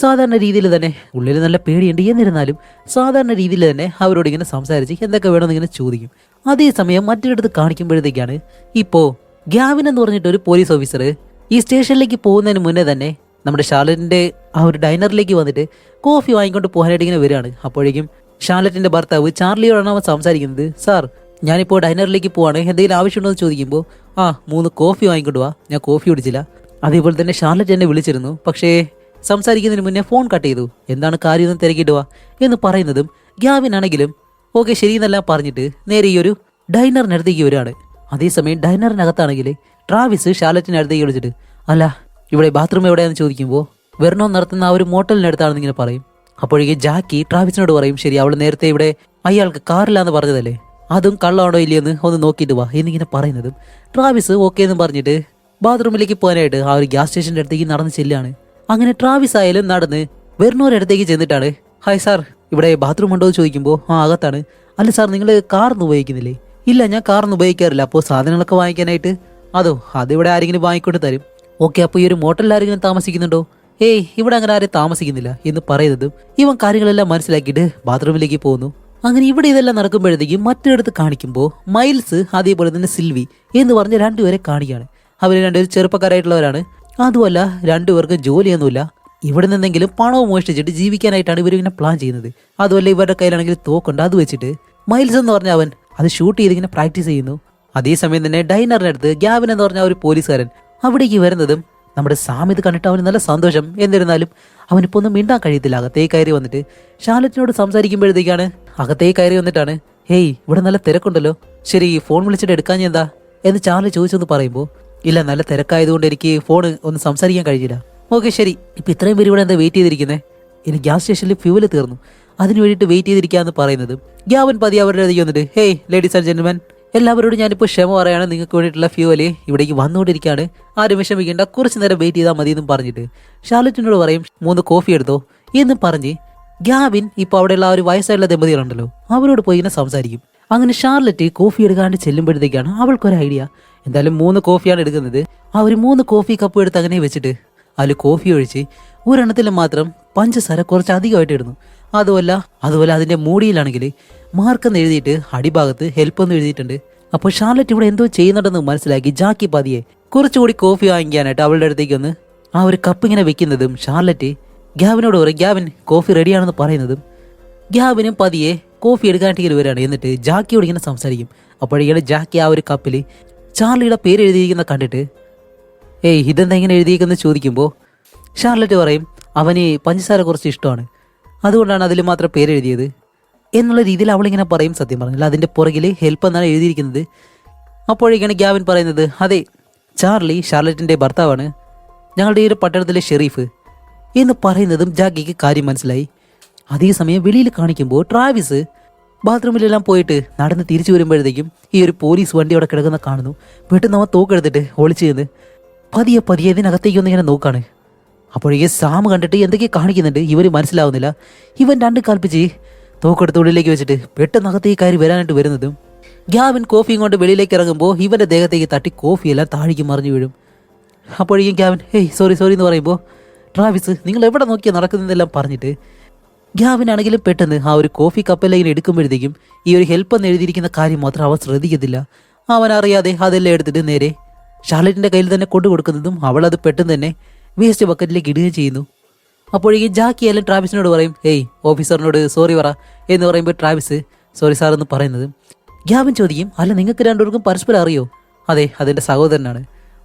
S1: സാധാരണ രീതിയിൽ തന്നെ ഉള്ളിൽ നല്ല പേടിയുണ്ട്. എന്നിരുന്നാലും സാധാരണ രീതിയിൽ തന്നെ അവരോട് ഇങ്ങനെ സംസാരിച്ച് എന്തൊക്കെ വേണമെന്ന് ഇങ്ങനെ ചോദിക്കും. അതേസമയം മറ്റൊരിടത്ത് കാണിക്കുമ്പോഴത്തേക്കാണ് ഇപ്പോൾ ഗ്യാവിൻ എന്ന് പറഞ്ഞിട്ട് ഒരു പോലീസ് ഓഫീസർ ഈ സ്റ്റേഷനിലേക്ക് പോകുന്നതിന് മുന്നേ തന്നെ നമ്മുടെ ഷാലറ്റിന്റെ ആ ഒരു ഡൈനറിലേക്ക് വന്നിട്ട് കോഫി വാങ്ങിക്കൊണ്ട് പോകാനായിട്ട് ഇങ്ങനെ വരികയാണ്. അപ്പോഴേക്കും ഷാലറ്റിന്റെ ഭർത്താവ് ചാർലിയോടാണ് അവൻ സംസാരിക്കുന്നത്. സാർ ഞാനിപ്പോൾ ഡൈനറിലേക്ക് പോവാണ്. എന്തെങ്കിലും ആവശ്യമുണ്ടോ എന്ന് ചോദിക്കുമ്പോൾ ആ മൂന്ന് കോഫി വാങ്ങിക്കൊണ്ട് വാ. ഞാൻ കോഫി കുടിച്ചില്ല. അതേപോലെ തന്നെ ഷാർലറ്റ് എന്നെ വിളിച്ചിരുന്നു. പക്ഷേ സംസാരിക്കുന്നതിന് മുന്നേ ഫോൺ കട്ട് ചെയ്തു. എന്താണ് കാര്യം എന്ന് തിരക്കിയിട്ട് എന്ന് പറയുന്നതും ഗ്യാവിൻ ആണെങ്കിലും ഓക്കെ ശരി എന്നെല്ലാം പറഞ്ഞിട്ട് നേരെ ഈ ഒരു ഡൈനറിനടുത്തേക്ക് വരികയാണ്. അതേസമയം ഡൈനറിനകത്താണെങ്കിൽ ട്രാവിസ് ഷാലറ്റിനടുത്തേക്ക് വിളിച്ചിട്ട് അല്ല ഇവിടെ ബാത്റൂം എവിടെയാണെന്ന് ചോദിക്കുമ്പോൾ വെർണോ നടത്തുന്ന ആ ഒരു മോട്ടലിനടുത്താണെന്ന് ഇങ്ങനെ പറയും. അപ്പോഴേക്കും ജാക്കി ട്രാവിസിനോട് പറയും ശരി അവൾ നേരത്തെ ഇവിടെ അയാൾക്ക് കാറില്ലാന്ന് പറഞ്ഞതല്ലേ? അതും കള്ളമാണോ ഇല്ലയെന്ന് ഒന്ന് നോക്കിയിട്ട് വാ എന്നിങ്ങനെ പറയുന്നതും ട്രാവിസ് ഓക്കെ എന്ന് പറഞ്ഞിട്ട് ബാത്റൂമിലേക്ക് പോകാനായിട്ട് ആ ഒരു ഗ്യാസ് സ്റ്റേഷന്റെ അടുത്തേക്ക് നടന്ന് ചെല്ലാണ് അങ്ങനെ ട്രാവിസ് ആയാലും നടന്ന് വരുന്നവരടുത്തേക്ക് ചെന്നിട്ടാണ് ഹായ് സാർ ഇവിടെ ബാത്റൂം ഉണ്ടോ? എന്ന് ചോദിക്കുമ്പോൾ ആ അകത്താണ്. അല്ല സാർ നിങ്ങൾ കാറൊന്നും ഉപയോഗിക്കുന്നില്ലേ? ഇല്ല ഞാൻ കാറൊന്നും ഉപയോഗിക്കാറില്ല. അപ്പോൾ സാധനങ്ങളൊക്കെ വാങ്ങിക്കാനായിട്ട്. അതോ അതിവിടെ ആരെങ്കിലും വാങ്ങിക്കൊണ്ട് തരും? ഓക്കെ അപ്പോൾ ഈ ഒരു മോട്ടലിൽ ആരെങ്കിലും താമസിക്കുന്നുണ്ടോ? ഏയ് ഇവിടെ അങ്ങനെ ആരും താമസിക്കുന്നില്ല എന്ന് പറയുന്നതും ഇവൻ കാര്യങ്ങളെല്ലാം മനസ്സിലാക്കിയിട്ട് ബാത്റൂമിലേക്ക് പോകുന്നു അങ്ങനെ ഇവിടെ ഇതെല്ലാം നടക്കുമ്പോഴത്തേക്കും മറ്റൊരിടത്ത് കാണിക്കുമ്പോൾ മൈൽസ് അതേപോലെ തന്നെ സിൽവി എന്ന് പറഞ്ഞ രണ്ടുപേരെ കാണിക്കുകയാണ്. അവർ രണ്ടുപേരും ചെറുപ്പക്കാരായിട്ടുള്ളവരാണ്. അതുമല്ല രണ്ടുപേർക്കും ജോലിയൊന്നുമില്ല. ഇവിടെ നിന്നെങ്കിലും പണവും മോഷ്ടിച്ചിട്ട് ജീവിക്കാനായിട്ടാണ് ഇവർ ഇങ്ങനെ പ്ലാൻ ചെയ്യുന്നത്. അതുമല്ല ഇവരുടെ കയ്യിലാണെങ്കിൽ തോക്കുണ്ട് അത് വെച്ചിട്ട്. മൈൽസ് എന്ന് പറഞ്ഞ അവൻ അത് ഷൂട്ട് ചെയ്ത് ഇങ്ങനെ പ്രാക്ടീസ് ചെയ്യുന്നു. അതേസമയം തന്നെ ഡൈനറിനടുത്ത് ഗ്യാബിൻ എന്ന് പറഞ്ഞ ഒരു പോലീസുകാരൻ അവിടേക്ക് വരുന്നതും നമ്മുടെ സാമിത് കണ്ടിട്ട് അവന് നല്ല സന്തോഷം. എന്നിരുന്നാലും അവനിപ്പോൾ ഒന്നും മിണ്ടാൻ കഴിയത്തില്ല. അകത്തേ കയറി വന്നിട്ട് ഷാലറ്റിനോട് സംസാരിക്കുമ്പോഴത്തേക്കാണ് അകത്തേ കയറി വന്നിട്ടാണ് ഹേയ് ഇവിടെ നല്ല തിരക്കുണ്ടല്ലോ. ശരി ഫോൺ വിളിച്ചിട്ട് എടുക്കാൻ എന്താ? എന്ന് ചാർലി ചോദിച്ചെന്ന് പറയുമ്പോൾ ഇല്ല നല്ല തിരക്കായതുകൊണ്ട് എനിക്ക് ഫോൺ ഒന്ന് സംസാരിക്കാൻ കഴിഞ്ഞില്ല. ഓക്കെ ശരി. ഇപ്പം ഇത്രയും പേര് ഇവിടെ എന്താ വെയിറ്റ് ചെയ്തിരിക്കുന്നത് ഇനി ഗ്യാസ് സ്റ്റേഷനിൽ ഫ്യൂവൽ തീർന്നു. അതിന് വേണ്ടിയിട്ട് വെയിറ്റ് ചെയ്തിരിക്കാന്ന് പറയുന്നത്. ഗ്യാവൻ പതി അവരുടെ അധികം വന്നിട്ട് ഹേയ് ലേഡീസ് ആൻഡ് ജെന്റിൽമാൻ എല്ലാവരോടും ഞാനിപ്പോൾ ക്ഷമ പറയുകയാണ് നിങ്ങൾക്ക് വേണ്ടിയിട്ടുള്ള ഫ്യൂവൽ ഇവിടേക്ക് വന്നുകൊണ്ടിരിക്കുകയാണ് ആരും വിഷമിക്കേണ്ട. കുറച്ച് നേരം വെയിറ്റ് ചെയ്താൽ മതി എന്നും പറഞ്ഞിട്ട് ഷാർലറ്റിനോട് പറയും മൂന്ന് കോഫി എടുത്തോ? എന്നും പറഞ്ഞ് ഗ്യാവിൻ ഇപ്പോൾ അവിടെയുള്ള ആ ഒരു വയസ്സായിട്ടുള്ള ദമ്പതികളുണ്ടല്ലോ അവരോട് പോയി ഇങ്ങനെ സംസാരിക്കും. അങ്ങനെ ഷാർലറ്റ് കോഫി എടുക്കാണ്ട് ചെല്ലുമ്പോഴത്തേക്കാണ് അവൾക്കൊരു ഐഡിയ എന്തായാലും മൂന്ന് കോഫിയാണ് എടുക്കുന്നത്. ആ ഒരു മൂന്ന് കോഫി കപ്പ് എടുത്ത് അങ്ങനെ വെച്ചിട്ട് അതിൽ കോഫി ഒഴിച്ച് ഒരെണ്ണത്തിൽ മാത്രം പഞ്ചസാര കുറച്ച് അധികമായിട്ട് ഇടുന്നു. അതുമല്ല അതുപോലെ അതിന്റെ മൂടിയിലാണെങ്കിൽ മാർക്കെന്ന് എഴുതിയിട്ട് അടിഭാഗത്ത് ഹെൽപ്പ് എന്ന് എഴുതിയിട്ടുണ്ട്. അപ്പോൾ ഷാർലറ്റ് ഇവിടെ എന്തോ ചെയ്യുന്നുണ്ടെന്ന് മനസ്സിലാക്കി ജാക്കി പതിയെ കുറച്ചുകൂടി കോഫി വാങ്ങിക്കാനായിട്ട് അവളുടെ അടുത്തേക്ക് ഒന്ന് ആ ഒരു കപ്പ് ഇങ്ങനെ വെക്കുന്നതും ഷാർലറ്റ് ഗ്യാവിനോട് പറയും ഗ്യാവിൻ കോഫി റെഡിയാണെന്ന് പറയുന്നതും ഗ്യാവിനും പതിയെ കോഫി എടുക്കാനായിട്ട് ഇങ്ങനെ വരികയാണ് എന്നിട്ട് ജാക്കിയോട് ഇങ്ങനെ സംസാരിക്കും. അപ്പോഴേക്കാണ് ജാക്കി ആ ഒരു കപ്പിൽ ചാർലിയുടെ പേര് എഴുതിയിരിക്കുന്ന കണ്ടിട്ട് ഏയ് ഇതെന്താ ഇങ്ങനെ എഴുതിയിരിക്കുന്നത്? ചോദിക്കുമ്പോൾ ഷാർലറ്റ് പറയും അവന് പഞ്ചസാര കുറച്ച് ഇഷ്ടമാണ്. അതുകൊണ്ടാണ് അതിൽ മാത്രം പേര് എഴുതിയത്. എന്നുള്ള രീതിയിൽ അവളിങ്ങനെ പറയും സത്യം പറഞ്ഞില്ല. അതിന്റെ പുറകിൽ ഹെൽപ്പ് എന്നാണ് എഴുതിയിരിക്കുന്നത്. അപ്പോഴേക്കാണ് ഗ്യാവിൻ പറയുന്നത് അതെ ചാർലി ഷാർലറ്റിന്റെ ഭർത്താവാണ്. ഞങ്ങളുടെ ഈ ഒരു പട്ടണത്തിലെ ഷെറീഫ് എന്ന് പറയുന്നതും ജാക്കിക്ക് കാര്യം മനസ്സിലായി. അതേസമയം വെളിയിൽ കാണിക്കുമ്പോൾ ട്രാവിസ് ബാത്റൂമിലെല്ലാം പോയിട്ട് നടന്ന് തിരിച്ചു വരുമ്പോഴത്തേക്കും ഈ ഒരു പോലീസ് വണ്ടി അവിടെ കിടക്കുന്ന കാണുന്നു. പെട്ടെന്ന് അവൻ തോക്കെടുത്തിട്ട് ഒളിച്ചു ചെന്ന് പതിയെ പതിയെ ഇതിനകത്തേക്ക് ഒന്ന് ഇങ്ങനെ നോക്കാണ്. അപ്പോഴേക്ക് സാം കണ്ടിട്ട് എന്തൊക്കെ കാണിക്കുന്നുണ്ട്. ഇവർ മനസ്സിലാവുന്നില്ല. ഇവൻ രണ്ട് കാൽപ്പിച്ച് തോക്കെടുത്ത് ഉള്ളിലേക്ക് വെച്ചിട്ട് പെട്ടെന്ന് അകത്തേക്ക് കയറി വരാനായിട്ട് വരുന്നതും ഗ്യാവിൻ കോഫിയും കൊണ്ട് വെളിയിലേക്ക് ഇറങ്ങുമ്പോൾ ഇവന്റെ ദേഹത്തേക്ക് തട്ടി കോഫിയെല്ലാം താഴേക്ക് മറിഞ്ഞു വീഴും. അപ്പോഴേക്കും ഗ്യാവിൻ ഹേയ് സോറി സോറി എന്ന് പറയുമ്പോൾ ട്രാവിസ് നിങ്ങൾ എവിടെ നോക്കിയാൽ നടക്കുന്നതെല്ലാം പറഞ്ഞിട്ട് ഗ്യാവിനാണെങ്കിലും പെട്ടെന്ന് ആ ഒരു കോഫി കപ്പെല്ലാം എടുക്കുമ്പോഴത്തേക്കും ഈ ഒരു ഹെൽപ്പ് എന്ന് എഴുതിയിരിക്കുന്ന കാര്യം മാത്രം അവൻ ശ്രദ്ധിക്കത്തില്ല. അവൻ അറിയാതെ അതെല്ലാം എടുത്തിട്ട് നേരെ ഷാർലറ്റിന്റെ കയ്യിൽ തന്നെ കൊണ്ടു കൊടുക്കുന്നതും അവൾ അത് പെട്ടെന്ന് തന്നെ വേസ്റ്റ് ബക്കറ്റിലേക്ക് ഇടുകയും ചെയ്യുന്നു. അപ്പോഴേക്കും ജാക്കി എല്ലാം ട്രാവിസിനോട് പറയും ഏയ് ഓഫീസറിനോട് സോറി പറ എന്ന് പറയുമ്പോൾ ട്രാവിസ് സോറി സാർ എന്ന് പറയുന്നത്. ഗ്യാവിൻ ചോദിക്കും അല്ല നിങ്ങൾക്ക് രണ്ടുപേർക്കും പരസ്പരം അറിയോ? അതെ അതെന്റെ സഹോദരനാണ്.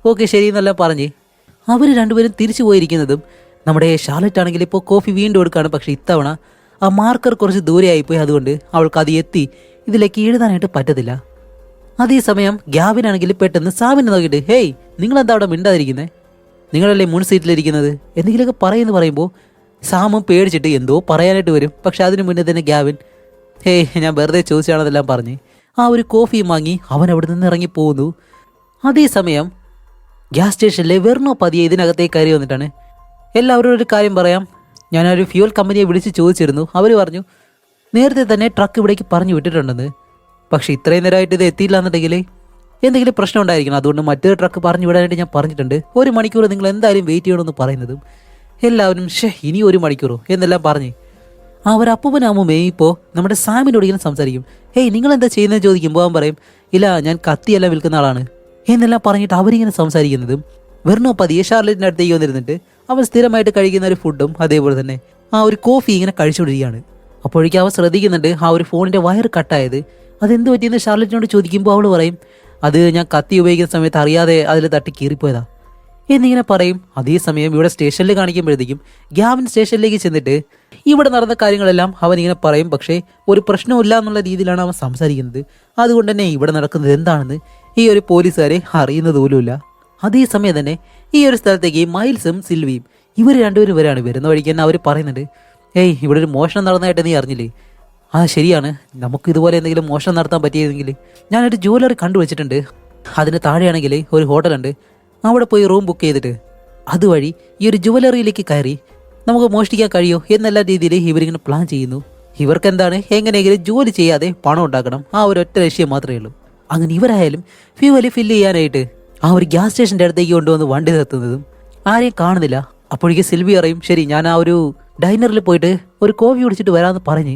S1: ഓക്കെ ശരി എന്നെല്ലാം പറഞ്ഞ് അവർ രണ്ടുപേരും തിരിച്ചു പോയിരിക്കുന്നതും നമ്മുടെ ഷാർലറ്റ് ആണെങ്കിൽ ഇപ്പോൾ കോഫി വീണ്ടും എടുക്കുകയാണ് പക്ഷേ ഇത്തവണ ആ മാർക്കർ കുറച്ച് ദൂരെ ആയിപ്പോയി അതുകൊണ്ട് അവൾക്ക് അത് എത്തി. ഇതിലേക്ക് എഴുതാനായിട്ട് പറ്റത്തില്ല. അതേസമയം ഗ്യാവിനാണെങ്കിൽ പെട്ടെന്ന് സാവിനെ നോക്കിയിട്ട് ഹേയ് നിങ്ങൾ എന്താ അവിടെ മിണ്ടാതിരിക്കുന്നത് നിങ്ങളല്ലേ മുൻ സീറ്റിലിരിക്കുന്നത്? എന്തെങ്കിലുമൊക്കെ പറയുമെന്ന് പറയുമ്പോൾ സാമും പേടിച്ചിട്ട് എന്തോ പറയാനായിട്ട് വരും. പക്ഷെ അതിനു മുന്നേ തന്നെ ഗ്യാവിൻ ഹേയ് ഞാൻ വെറുതെ ചോദിച്ചാണെന്നെല്ലാം പറഞ്ഞ് ആ ഒരു കോഫിയും വാങ്ങി അവൻ അവിടെ നിന്ന് ഇറങ്ങി പോകുന്നു അതേസമയം ഗ്യാസ് സ്റ്റേഷനിലെ വെർണോ പതിയെ ഇതിനകത്തേക്ക് കയറി വന്നിട്ടാണ് എല്ലാവരോടും ഒരു കാര്യം പറയാം. ഞാനൊരു ഫ്യൂൽ കമ്പനിയെ വിളിച്ച് ചോദിച്ചിരുന്നു. അവർ പറഞ്ഞു നേരത്തെ തന്നെ ട്രക്ക് ഇവിടേക്ക് പറഞ്ഞു വിട്ടിട്ടുണ്ടെന്ന്. പക്ഷേ ഇത്രയും നേരമായിട്ട് ഇത് എത്തിയില്ല എന്നുണ്ടെങ്കിൽ എന്തെങ്കിലും പ്രശ്നം ഉണ്ടായിരിക്കണം. അതുകൊണ്ട് മറ്റൊരു ട്രക്ക് പറഞ്ഞു വിടാനായിട്ട് ഞാൻ പറഞ്ഞിട്ടുണ്ട്. ഒരു മണിക്കൂർ നിങ്ങൾ എന്തായാലും വെയിറ്റ് ചെയ്യണമെന്ന് പറയുന്നതും എല്ലാവരും ഷേ ഇനി ഒരു മണിക്കൂറോ? എന്നെല്ലാം പറഞ്ഞ്. മേ ഇപ്പോൾ നമ്മുടെ സാമിനോട് ഇങ്ങനെ സംസാരിക്കും. ഹേയ് നിങ്ങൾ എന്താ ചെയ്യുന്നത് ചോദിക്കുമ്പോൾ അവൻ പറയും ഇല്ല ഞാൻ കത്തിയെല്ലാം വിൽക്കുന്ന ആളാണ്. എന്നെല്ലാം പറഞ്ഞിട്ട് അവരിങ്ങനെ സംസാരിക്കുന്നതും വെറുനോ പതിയെ ഷാർലറ്റിന്റെ അടുത്തേക്ക് വന്നിരുന്നിട്ട് അവൻ സ്ഥിരമായിട്ട് കഴിക്കുന്ന ഒരു ഫുഡും അതേപോലെ തന്നെ ആ ഒരു കോഫി ഇങ്ങനെ കഴിച്ചുകൊണ്ടിരിക്കുകയാണ്. അപ്പോഴേക്കും അവൻ ശ്രദ്ധിക്കുന്നുണ്ട് ആ ഒരു ഫോണിന്റെ വയർ കട്ടായത്. അതെന്ത് പറ്റിയെന്ന് ഷാർലറ്റിനോട് ചോദിക്കുമ്പോൾ അവൾ പറയും അത് ഞാൻ കത്തി ഉപയോഗിക്കുന്ന സമയത്ത് അറിയാതെ അതിൽ തട്ടി കീറിപ്പോയതാ. എന്നിങ്ങനെ പറയും. അതേസമയം ഇവിടെ സ്റ്റേഷനിൽ കാണിക്കുമ്പോഴത്തേക്കും ഗ്യാവിൻ സ്റ്റേഷനിലേക്ക് ചെന്നിട്ട് ഇവിടെ നടന്ന കാര്യങ്ങളെല്ലാം അവൻ ഇങ്ങനെ പറയും. പക്ഷേ ഒരു പ്രശ്നമില്ല എന്നുള്ള രീതിയിലാണ് അവൻ സംസാരിക്കുന്നത്. അതുകൊണ്ട് തന്നെ ഇവിടെ നടക്കുന്നത് എന്താണെന്ന് ഈ ഒരു പോലീസുകാരെ അറിയുന്നത് പോലുമില്ല. അതേസമയം തന്നെ ഈ ഒരു സ്ഥലത്തേക്ക് മൈൽസും സിൽവിയും ഇവർ രണ്ടുപേരും വരാണ്. വരുന്ന വഴിക്ക് തന്നെ അവർ പറയുന്നുണ്ട്. ഏയ് ഇവിടെ ഒരു മോഷണം നടന്നതായിട്ട് നീ അറിഞ്ഞില്ലേ? ആ ശരിയാണ്. നമുക്ക് ഇതുപോലെ എന്തെങ്കിലും മോഷണം നടത്താൻ പറ്റിയിരുന്നെങ്കിൽ ഞാനൊരു ജ്വല്ലറി കണ്ടുവച്ചിട്ടുണ്ട് അതിന് താഴെയാണെങ്കിൽ ഒരു ഹോട്ടലുണ്ട്. അവിടെ പോയി റൂം ബുക്ക് ചെയ്തിട്ട് അതുവഴി ഈ ഒരു ജുവലറിയിലേക്ക് കയറി നമുക്ക് മോഷ്ടിക്കാൻ കഴിയോ എന്നെല്ലാ രീതിയിൽ ഇവരിങ്ങനെ പ്ലാൻ ചെയ്യുന്നു. ഇവർക്ക് എന്താണ് എങ്ങനെയെങ്കിലും ജോലി ചെയ്യാതെ പണം ഉണ്ടാക്കണം. ആ ഒരു ഒറ്റ ലക്ഷ്യം മാത്രമേ ഉള്ളൂ. അങ്ങനെ ഇവരായാലും ഫ്യൂവൽ ഫില്ല് ചെയ്യാനായിട്ട് ആ ഒരു ഗ്യാസ് സ്റ്റേഷന്റെ അടുത്തേക്ക് കൊണ്ടുവന്ന് വണ്ടി നിർത്തുന്നതും ആരെയും കാണുന്നില്ല. അപ്പോഴേക്ക് സിൽവി അറിയും ശരി ഞാൻ ആ ഒരു ഡൈനറിൽ പോയിട്ട് ഒരു കോഫി കുടിച്ചിട്ട് വരാമെന്ന് പറഞ്ഞ്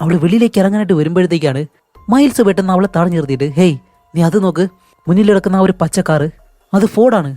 S1: അവൾ വെളിയിലേക്ക് ഇറങ്ങാനായിട്ട് വരുമ്പോഴത്തേക്കാണ് മൈൽസ് പെട്ടെന്ന് അവളെ തടഞ്ഞു നിർത്തിയിട്ട് ഹേയ് നീ അത് നോക്ക്. മുന്നിൽ കിടക്കുന്ന ആ ഒരു പച്ചക്കാറ് അത് ഫോർഡാണ്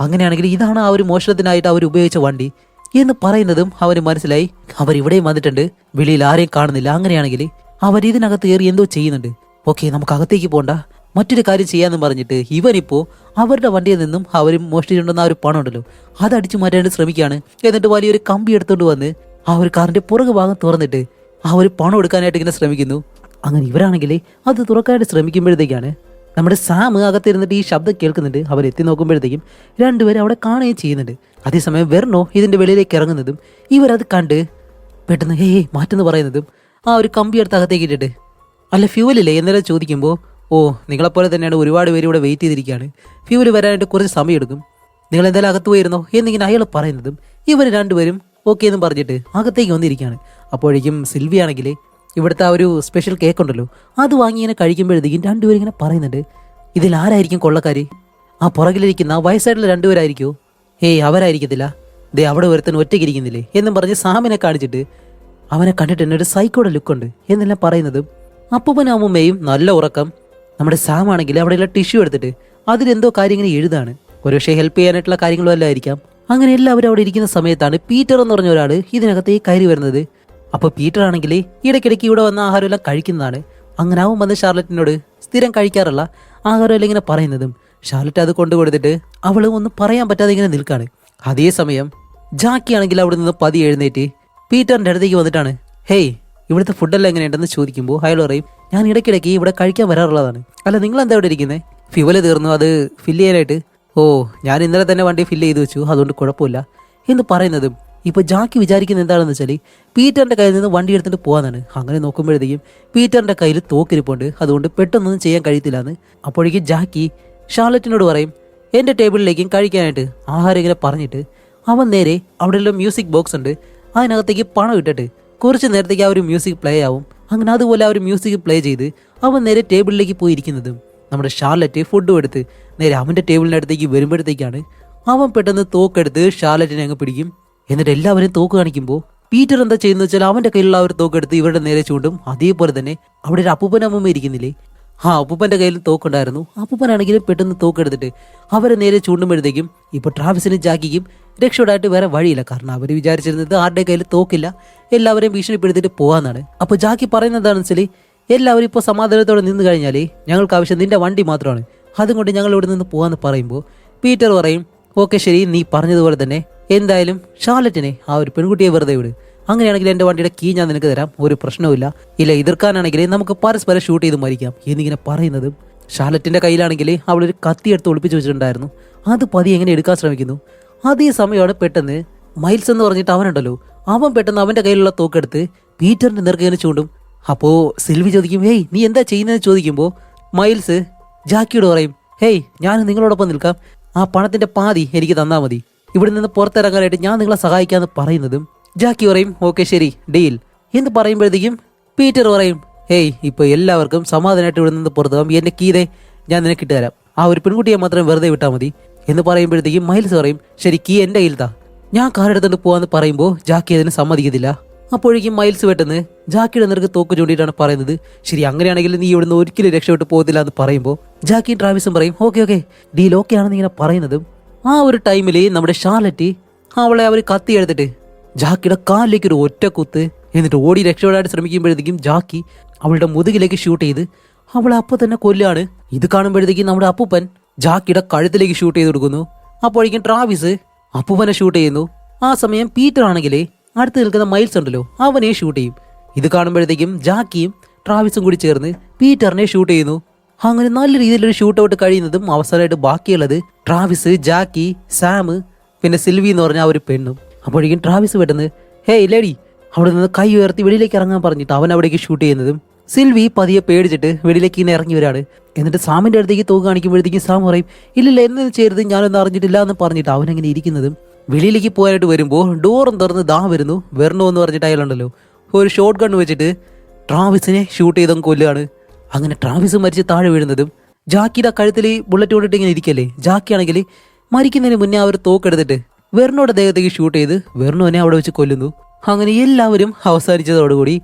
S1: അങ്ങനെയാണെങ്കിൽ ഇതാണ് ആ ഒരു മോഷണത്തിനായിട്ട് അവർ ഉപയോഗിച്ച വണ്ടി. എന്ന് പറയുന്നതും അവന് മനസ്സിലായി. അവർ ഇവിടെയും വന്നിട്ടുണ്ട്. വെളിയിൽ ആരെയും കാണുന്നില്ല. അങ്ങനെയാണെങ്കിൽ അവർ ഇതിനകത്ത് കയറി എന്തോ ചെയ്യുന്നുണ്ട്. ഓക്കെ നമുക്ക് അകത്തേക്ക് പോണ്ട. മറ്റൊരു കാര്യം ചെയ്യാന്ന് പറഞ്ഞിട്ട് ഇവനിപ്പോ അവരുടെ വണ്ടിയിൽ നിന്നും അവർ മോഷ്ടിച്ചിട്ടുണ്ടെന്ന ആ ഒരു പണം ഉണ്ടല്ലോ അത് അടിച്ചു മാറ്റാൻ ശ്രമിക്കുകയാണ്. എന്നിട്ട് വലിയൊരു കമ്പി എടുത്തുകൊണ്ട് വന്ന് ആ ഒരു കാറിന്റെ പുറകു ഭാഗം തുറന്നിട്ട് ആ ഒരു പണം എടുക്കാനായിട്ട് ഇങ്ങനെ ശ്രമിക്കുന്നു. അങ്ങനെ ഇവരാണെങ്കിൽ അത് തുറക്കാനായിട്ട് ശ്രമിക്കുമ്പോഴത്തേക്കാണ് നമ്മുടെ സാം അകത്തിരുന്നിട്ട് ഈ ശബ്ദം കേൾക്കുന്നുണ്ട്. അവർ എത്തി നോക്കുമ്പോഴത്തേക്കും രണ്ടുപേരും അവിടെ കാണുകയും ചെയ്യുന്നുണ്ട്. അതേസമയം വെർണോ ഇതിന്റെ വെളിയിലേക്ക് ഇറങ്ങുന്നതും ഇവരത് കണ്ട് പെട്ടെന്ന് ഹേ മാറ്റെന്ന് പറയുന്നതും ആ ഒരു കമ്പി എടുത്ത് അകത്തേക്ക് ഇട്ടിട്ട് അല്ല ഫ്യൂവലില്ലേ എന്നേരം ചോദിക്കുമ്പോൾ ഓ നിങ്ങളെപ്പോലെ തന്നെയാണ് ഒരുപാട് പേര് ഇവിടെ വെയിറ്റ് ചെയ്തിരിക്കുകയാണ്. ഫ്യൂവൽ വരാനായിട്ട് കുറച്ച് സമയം എടുക്കും നിങ്ങൾ എന്തായാലും അകത്ത് പോയിരുന്നോ? എന്നിങ്ങനെ അയാൾ പറയുന്നതും ഇവർ രണ്ടുപേരും ഓക്കെ എന്നും പറഞ്ഞിട്ട് അകത്തേക്ക് വന്നിരിക്കുകയാണ്. അപ്പോഴേക്കും സിൽവിയാണെങ്കിൽ ഇവിടുത്തെ ആ ഒരു സ്പെഷ്യൽ കേക്ക് ഉണ്ടല്ലോ അത് വാങ്ങി ഇങ്ങനെ കഴിക്കുമ്പോഴത്തേക്കും രണ്ടുപേരും ഇങ്ങനെ പറയുന്നുണ്ട് ഇതിൽ ആരായിരിക്കും കൊള്ളക്കാരി? ആ പുറകിലിരിക്കുന്ന ആ വയസ്സായിട്ടുള്ള രണ്ടുപേരായിരിക്കുമോ ഏയ് അവരായിരിക്കത്തില്ല. ദേ അവിടെ ഒരുത്തൻ ഒറ്റയ്ക്കിരിക്കുന്നില്ലേ എന്നും പറഞ്ഞ് സാമിനെ കാണിച്ചിട്ട് അവനെ കണ്ടിട്ട് എന്നൊരു സൈക്കോടെ ലുക്കുണ്ട് എന്നെല്ലാം പറയുന്നതും അപ്പൂപ്പനും അമ്മൂമ്മയും നല്ല ഉറക്കം. നമ്മുടെ സാം ആണെങ്കിൽ അവിടെയുള്ള ടിഷ്യൂ എടുത്തിട്ട് അതിലെന്തോ കാര്യം ഇങ്ങനെ എഴുതാണ്. ഒരുപക്ഷെ ഹെൽപ്പ് ചെയ്യാനായിട്ടുള്ള കാര്യങ്ങളും എല്ലാം അങ്ങനെ എല്ലാവരും അവിടെ ഇരിക്കുന്ന സമയത്താണ് പീറ്റർ എന്ന് പറഞ്ഞ ഒരാൾ ഇതിനകത്ത് കയറി വരുന്നത്. അപ്പോൾ പീറ്റർ ആണെങ്കിൽ ഇടയ്ക്കിടയ്ക്ക് ഇവിടെ വന്ന ആഹാരം എല്ലാം കഴിക്കുന്നതാണ്. അങ്ങനെ അവൻ വന്ന് ഷാർലറ്റിനോട് സ്ഥിരം കഴിക്കാറുള്ള ആഹാരം എല്ലാം ഇങ്ങനെ പറയുന്നതും. ഷാർലറ്റ് അത് കൊണ്ടു കൊടുത്തിട്ട് അവൾ ഒന്നും പറയാൻ പറ്റാതെ ഇങ്ങനെ നിൽക്കാണ്. അതേസമയം ജാക്കി ആണെങ്കിൽ അവിടെ നിന്ന് പതി എഴുന്നേറ്റ് പീറ്ററിന്റെ അടുത്തേക്ക് വന്നിട്ടാണ് ഹേയ് ഇവിടുത്തെ ഫുഡെല്ലാം എങ്ങനെയുണ്ടെന്ന് ചോദിക്കുമ്പോൾ അയാൾ പറയും ഞാൻ ഇടയ്ക്കിടയ്ക്ക് ഇവിടെ കഴിക്കാൻ വരാറുള്ളതാണ്. അല്ല നിങ്ങൾ എന്താ ഇവിടെ ഇരിക്കുന്നത് ഫ്യൂവൽ തീർന്നു അത് ഫില്ല് ചെയ്യാനായിട്ട്. ഓ ഞാൻ ഇന്നലെ തന്നെ വണ്ടി ഫില്ല് ചെയ്ത് വെച്ചു അതുകൊണ്ട് കുഴപ്പമില്ല. എന്ന് പറയുന്നതും ഇപ്പൊ ജാക്കി വിചാരിക്കുന്നത് എന്താണെന്ന് വെച്ചാൽ പീറ്ററിന്റെ കയ്യിൽ നിന്ന് വണ്ടി എടുത്തിട്ട് പോകാനാണ് അങ്ങനെ നോക്കുമ്പോഴത്തേക്കും പീറ്ററിന്റെ കയ്യിൽ തോക്കിരിപ്പുണ്ട് അതുകൊണ്ട് പെട്ടെന്നൊന്നും ചെയ്യാൻ കഴിയത്തില്ലാന്ന്. അപ്പോഴേക്കും ജാക്കി ഷാർലറ്റിനോട് പറയും എന്റെ ടേബിളിലേക്കും കഴിക്കാനായിട്ട് ആഹാരം ഇങ്ങനെ പറഞ്ഞിട്ട് അവൻ നേരെ അവിടെയുള്ള മ്യൂസിക് ബോക്സ് ഉണ്ട് അതിനകത്തേക്ക് പണം ഇട്ടിട്ട് കുറച്ച് നേരത്തേക്ക് ആ ഒരു മ്യൂസിക് പ്ലേ ആവും. അങ്ങനെ അതുപോലെ ഒരു മ്യൂസിക് പ്ലേ ചെയ്ത് അവൻ നേരെ ടേബിളിലേക്ക് പോയിരിക്കുന്നതും. നമ്മുടെ ഷാർലറ്റ് ഫുഡും എടുത്ത് നേരെ അവന്റെ ടേബിളിന്റെ അടുത്തേക്ക് വരുമ്പോഴത്തേക്കാണ് അവൻ പെട്ടെന്ന് തോക്കെടുത്ത് ഷാർലറ്റിനെ അങ്ങ് പിടിക്കും. എന്നിട്ട് എല്ലാവരും തോക്ക് കാണിക്കുമ്പോൾ പീറ്റർ എന്താ ചെയ്യുന്നത് വെച്ചാൽ അവന്റെ കയ്യിലുള്ള ഒരു തോക്കെടുത്ത് ഇവരുടെ നേരെ ചൂണ്ടും. അതേപോലെ തന്നെ അവിടെ ഒരു അപ്പൂപ്പൻ അമ്മ ഇരിക്കുന്നില്ലേ? ആ അപ്പൂപ്പന്റെ കയ്യിൽ തോക്കുണ്ടായിരുന്നു അപ്പൂപ്പനാണെങ്കിലും പെട്ടെന്ന് തോക്കെടുത്തിട്ട് അവരെ നേരെ ചൂണ്ടുമ്പോഴത്തേക്കും ഇപ്പോൾ ട്രാവിസിനും ജാക്കിക്കും രക്ഷപ്പെടായിട്ട് വേറെ വഴിയില്ല. കാരണം അവർ വിചാരിച്ചിരുന്നത് ആരുടെ കയ്യിൽ തോക്കില്ല. എല്ലാവരെയും ഭീഷണിപ്പെടുത്തിട്ട് പോകാന്നാണ് അപ്പോൾ ജാക്കി പറയുന്നത് എന്താണെന്ന് വെച്ചാൽ എല്ലാവരും ഇപ്പോൾ സമാധാനത്തോടെ നിന്ന് കഴിഞ്ഞാൽ ഞങ്ങൾക്ക് ആവശ്യം നിന്റെ വണ്ടി മാത്രമാണ്. അതും കൊണ്ട് ഞങ്ങൾ ഇവിടെ നിന്ന് പോകാന്ന് പറയുമ്പോൾ പീറ്റർ പറയും ഓക്കെ ശരി നീ പറഞ്ഞതുപോലെ തന്നെ. എന്തായാലും ഷാർലറ്റിനെ ആ ഒരു പെൺകുട്ടിയെ വെറുതെ വിട്. അങ്ങനെയാണെങ്കിൽ എന്റെ വണ്ടിയുടെ കീ ഞാൻ നിനക്ക് തരാം. ഒരു പ്രശ്നവുമില്ല ഇല്ല. എതിർക്കാനാണെങ്കിൽ നമുക്ക് പരസ്പരം ഷൂട്ട് ചെയ്ത് മരിക്കാം. എന്നിങ്ങനെ പറയുന്നതും ഷാർലറ്റിന്റെ കയ്യിലാണെങ്കിൽ അവളൊരു കത്തി എടുത്ത് ഒളിപ്പിച്ച് വെച്ചിട്ടുണ്ടായിരുന്നു. അത് പതി എങ്ങനെ എടുക്കാൻ ശ്രമിക്കുന്നു? അതേ സമയമാണ് പെട്ടെന്ന് മൈൽസ് എന്ന് പറഞ്ഞിട്ട് അവനുണ്ടല്ലോ. അവൻ പെട്ടെന്ന് അവന്റെ കയ്യിലുള്ള തോക്കെടുത്ത് പീറ്ററിന്റെ നിർഗേന ചൂണ്ടും അപ്പോ സിൽവി ചോദിക്കും ഹേയ് നീ എന്താ ചെയ്യുന്നതെന്ന് ചോദിക്കുമ്പോൾ മൈൽസ് ജാക്കിയോട് പറയും ഹേയ് ഞാൻ നിങ്ങളോടൊപ്പം നിൽക്കാം. ആ പണത്തിന്റെ പാതി എനിക്ക് തന്നാ മതി. ഇവിടെ നിന്ന് പുറത്തിറങ്ങാനായിട്ട് ഞാൻ നിങ്ങളെ സഹായിക്കാന്ന് പറയുന്നതും ജാക്കി പറയും ഓക്കെ ശരി ഡീൽ. എന്ന് പറയുമ്പോഴത്തേക്കും പീറ്റർ പറയും ഹേയ് ഇപ്പൊ എല്ലാവർക്കും സമാധാനമായിട്ട് ഇവിടെ നിന്ന് പുറത്തു പോകാം. കീതെ കീതേ ഞാൻ നിനക്ക് ഇട്ടുതരാം. ആ ഒരു പെൺകുട്ടിയെ മാത്രം വെറുതെ വിട്ടാൽ മതി. എന്ന് പറയുമ്പോഴത്തേക്കും മൈൽസ് പറയും ശരി കീ എന്റെ കയ്യിൽ ഞാൻ കാർ എടുത്തോണ്ട് പോവാന്ന് പറയുമ്പോൾ ജാക്കി അതിന് സമ്മതിക്കത്തില്ല. അപ്പോഴേക്കും മൈൽസ് വെട്ടെന്ന് ജാക്കിയുടെ നിനക്ക് തോക്ക് ചൂണ്ടിയിട്ടാണ് പറയുന്നത് ശരി അങ്ങനെയാണെങ്കിൽ നീ ഇവിടുന്ന് ഒരിക്കലും രക്ഷപ്പെട്ട് പോകത്തില്ല എന്ന് പറയുമ്പോൾ ജാക്കിയും ട്രാവിസും പറയും ഓക്കെ ഓക്കെ ഡീൽ ഓക്കെ ആണെന്ന് ഇങ്ങനെ പറയുന്നതും ആ ഒരു ടൈമിൽ നമ്മുടെ ഷാർലറ്റ് അവളെ അവർ കത്തി എടുത്തിട്ട് ജാക്കിയുടെ കാലിലേക്ക് ഒരു ഒറ്റ കുത്ത് എന്നിട്ട് ഓടി രക്ഷപ്പെടാൻ ശ്രമിക്കുമ്പോഴത്തേക്കും ജാക്കി അവളുടെ മുതുകിലേക്ക് ഷൂട്ട് ചെയ്ത് അവളെ അപ്പോൾ തന്നെ കൊല്ലാണ്. ഇത് കാണുമ്പോഴത്തേക്കും നമ്മുടെ അപ്പൂപ്പൻ ജാക്കിയുടെ കഴുത്തിലേക്ക് ഷൂട്ട് ചെയ്ത് കൊടുക്കുന്നു. അപ്പോഴേക്കും ട്രാവിസ് അപ്പുവനെ ഷൂട്ട് ചെയ്യുന്നു. ആ സമയം പീറ്റർ ആണെങ്കിൽ അടുത്ത് നിൽക്കുന്ന മൈൽസ് ഉണ്ടല്ലോ അവനെ ഷൂട്ട് ചെയ്യും. ഇത് കാണുമ്പോഴത്തേക്കും ജാക്കിയും ട്രാവിസും കൂടി ചേർന്ന് പീറ്ററിനെ ഷൂട്ട് ചെയ്യുന്നു. അങ്ങനെ നല്ല രീതിയിലൊരു ഷൂട്ട് ഔട്ട് കഴിയുന്നതും അവസാനമായിട്ട് ബാക്കിയുള്ളത് ട്രാവിസ് ജാക്കി സാം പിന്നെ സിൽവി എന്ന് പറഞ്ഞ ആ ഒരു പെണ്ണും. അപ്പോഴേക്കും ട്രാവിസ് പെട്ടെന്ന് ഹേയ് ലേഡി അവിടെ നിന്ന് കൈ ഉയർത്തി വെളിയിലേക്ക് ഇറങ്ങാൻ പറഞ്ഞിട്ട് അവൻ അവിടേക്ക് ഷൂട്ട് ചെയ്യുന്നതും സിൽവി പതിയെ പേടിച്ചിട്ട് വെളിയിലേക്ക് ഇങ്ങനെ ഇറങ്ങി വരാണ് എന്നിട്ട് സാമിന്റെ അടുത്തേക്ക് തോക്ക് കാണിക്കുമ്പോഴത്തേക്കും സാം പറയും ഇല്ലില്ല എന്നും ചെയ്യരുത് ഞാനൊന്നും അറിഞ്ഞിട്ടില്ല എന്ന് പറഞ്ഞിട്ട് അവനങ്ങനെ ഇരിക്കുന്നതും വെളിയിലേക്ക് പോകാനായിട്ട് വരുമ്പോൾ ഡോറും തുറന്ന് ദാ വരുന്നു വരണോ എന്ന് പറഞ്ഞിട്ട് അയാളുണ്ടല്ലോ. ഒരു ഷോട്ട് ഗൺ വെച്ചിട്ട് ട്രാവിസിനെ ഷൂട്ട് ചെയ്തും കൊല്ലുകയാണ്. അങ്ങനെ ട്രാവിസ് മരിച്ച് താഴെ വീഴുന്നതും ജാക്കിയുടെ കഴുത്തിൽ ബുള്ളറ്റ് കൊണ്ടിട്ട് ഇങ്ങനെ ഇരിക്കല്ലേ? ജാക്കി ആണെങ്കിൽ മരിക്കുന്നതിന് മുന്നേ അവർ തോക്കെടുത്തിട്ട് വെർണോയുടെ ദേഹത്തേക്ക് ഷൂട്ട് ചെയ്ത് വെർണോനെ അവിടെ വെച്ച് കൊല്ലുന്നു. അങ്ങനെ എല്ലാവരും അവസാനിച്ചതോടുകൂടി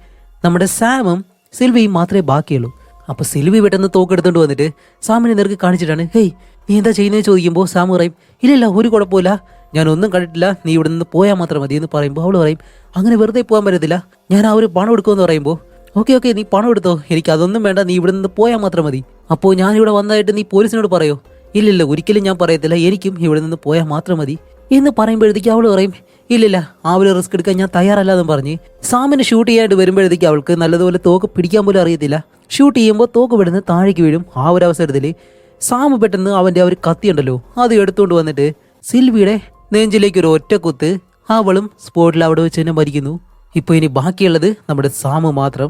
S1: നമ്മുടെ സാമും സിൽവിയും മാത്രമേ ബാക്കിയുള്ളൂ. അപ്പൊ സിൽവി പെട്ടെന്ന് തോക്കെടുത്തോണ്ട് വന്നിട്ട് സാമിനെ നേർക്ക് കാണിച്ചിട്ടാണ് ഹേയ് നീ എന്താ ചെയ്യുന്നത് ചോദിക്കുമ്പോൾ സാമു പറയും ഇല്ലല്ല ഒരു കുഴപ്പമില്ല ഞാൻ ഒന്നും കണ്ടിട്ടില്ല. നീ ഇവിടെ നിന്ന് പോയാൽ മാത്രം മതി എന്ന് പറയുമ്പോൾ അവൾ പറയും അങ്ങനെ വെറുതെ പോകാൻ പറ്റത്തില്ല. ഞാൻ ആ ഒരു പണം എടുക്കുമെന്ന് പറയുമ്പോൾ ഓക്കെ ഓക്കെ നീ പണം എടുത്തോ. എനിക്ക് അതൊന്നും വേണ്ട. നീ ഇവിടെ നിന്ന് പോയാൽ മാത്രം മതി. അപ്പോൾ ഞാൻ ഇവിടെ വന്നതായിട്ട് നീ പോലീസിനോട് പറയോ? ഇല്ലില്ല ഒരിക്കലും ഞാൻ പറയത്തില്ല. എനിക്കും ഇവിടെ നിന്ന് പോയാൽ മാത്രം മതി. എന്ന് പറയുമ്പോഴത്തേക്ക് അവൾ പറയും ഇല്ലില്ല ആ ഒരു റിസ്ക് എടുക്കാൻ ഞാൻ തയ്യാറല്ല എന്നും പറഞ്ഞ് സാമിന് ഷൂട്ട് ചെയ്യാനായിട്ട് വരുമ്പോഴത്തേക്ക് അവൾക്ക് നല്ലതുപോലെ തോക്ക് പിടിക്കാൻ പോലും അറിയത്തില്ല. ഷൂട്ട് ചെയ്യുമ്പോൾ തോക്ക് വിടുന്ന് താഴേക്ക് വീഴും. ആ ഒരു അവസരത്തിൽ സാമ് പെട്ടെന്ന് അവന്റെ ആ ഒരു കത്തി ഉണ്ടല്ലോ അത് എടുത്തുകൊണ്ട് വന്നിട്ട് സിൽവിയുടെ നെഞ്ചിലേക്ക് ഒരു ഒറ്റ കുത്ത് അവളും സ്പോട്ടിൽ അവിടെ വെച്ച് തന്നെ മരിക്കുന്നു. ഇപ്പൊ ഇനി ബാക്കിയുള്ളത് നമ്മുടെ സാമ് മാത്രം.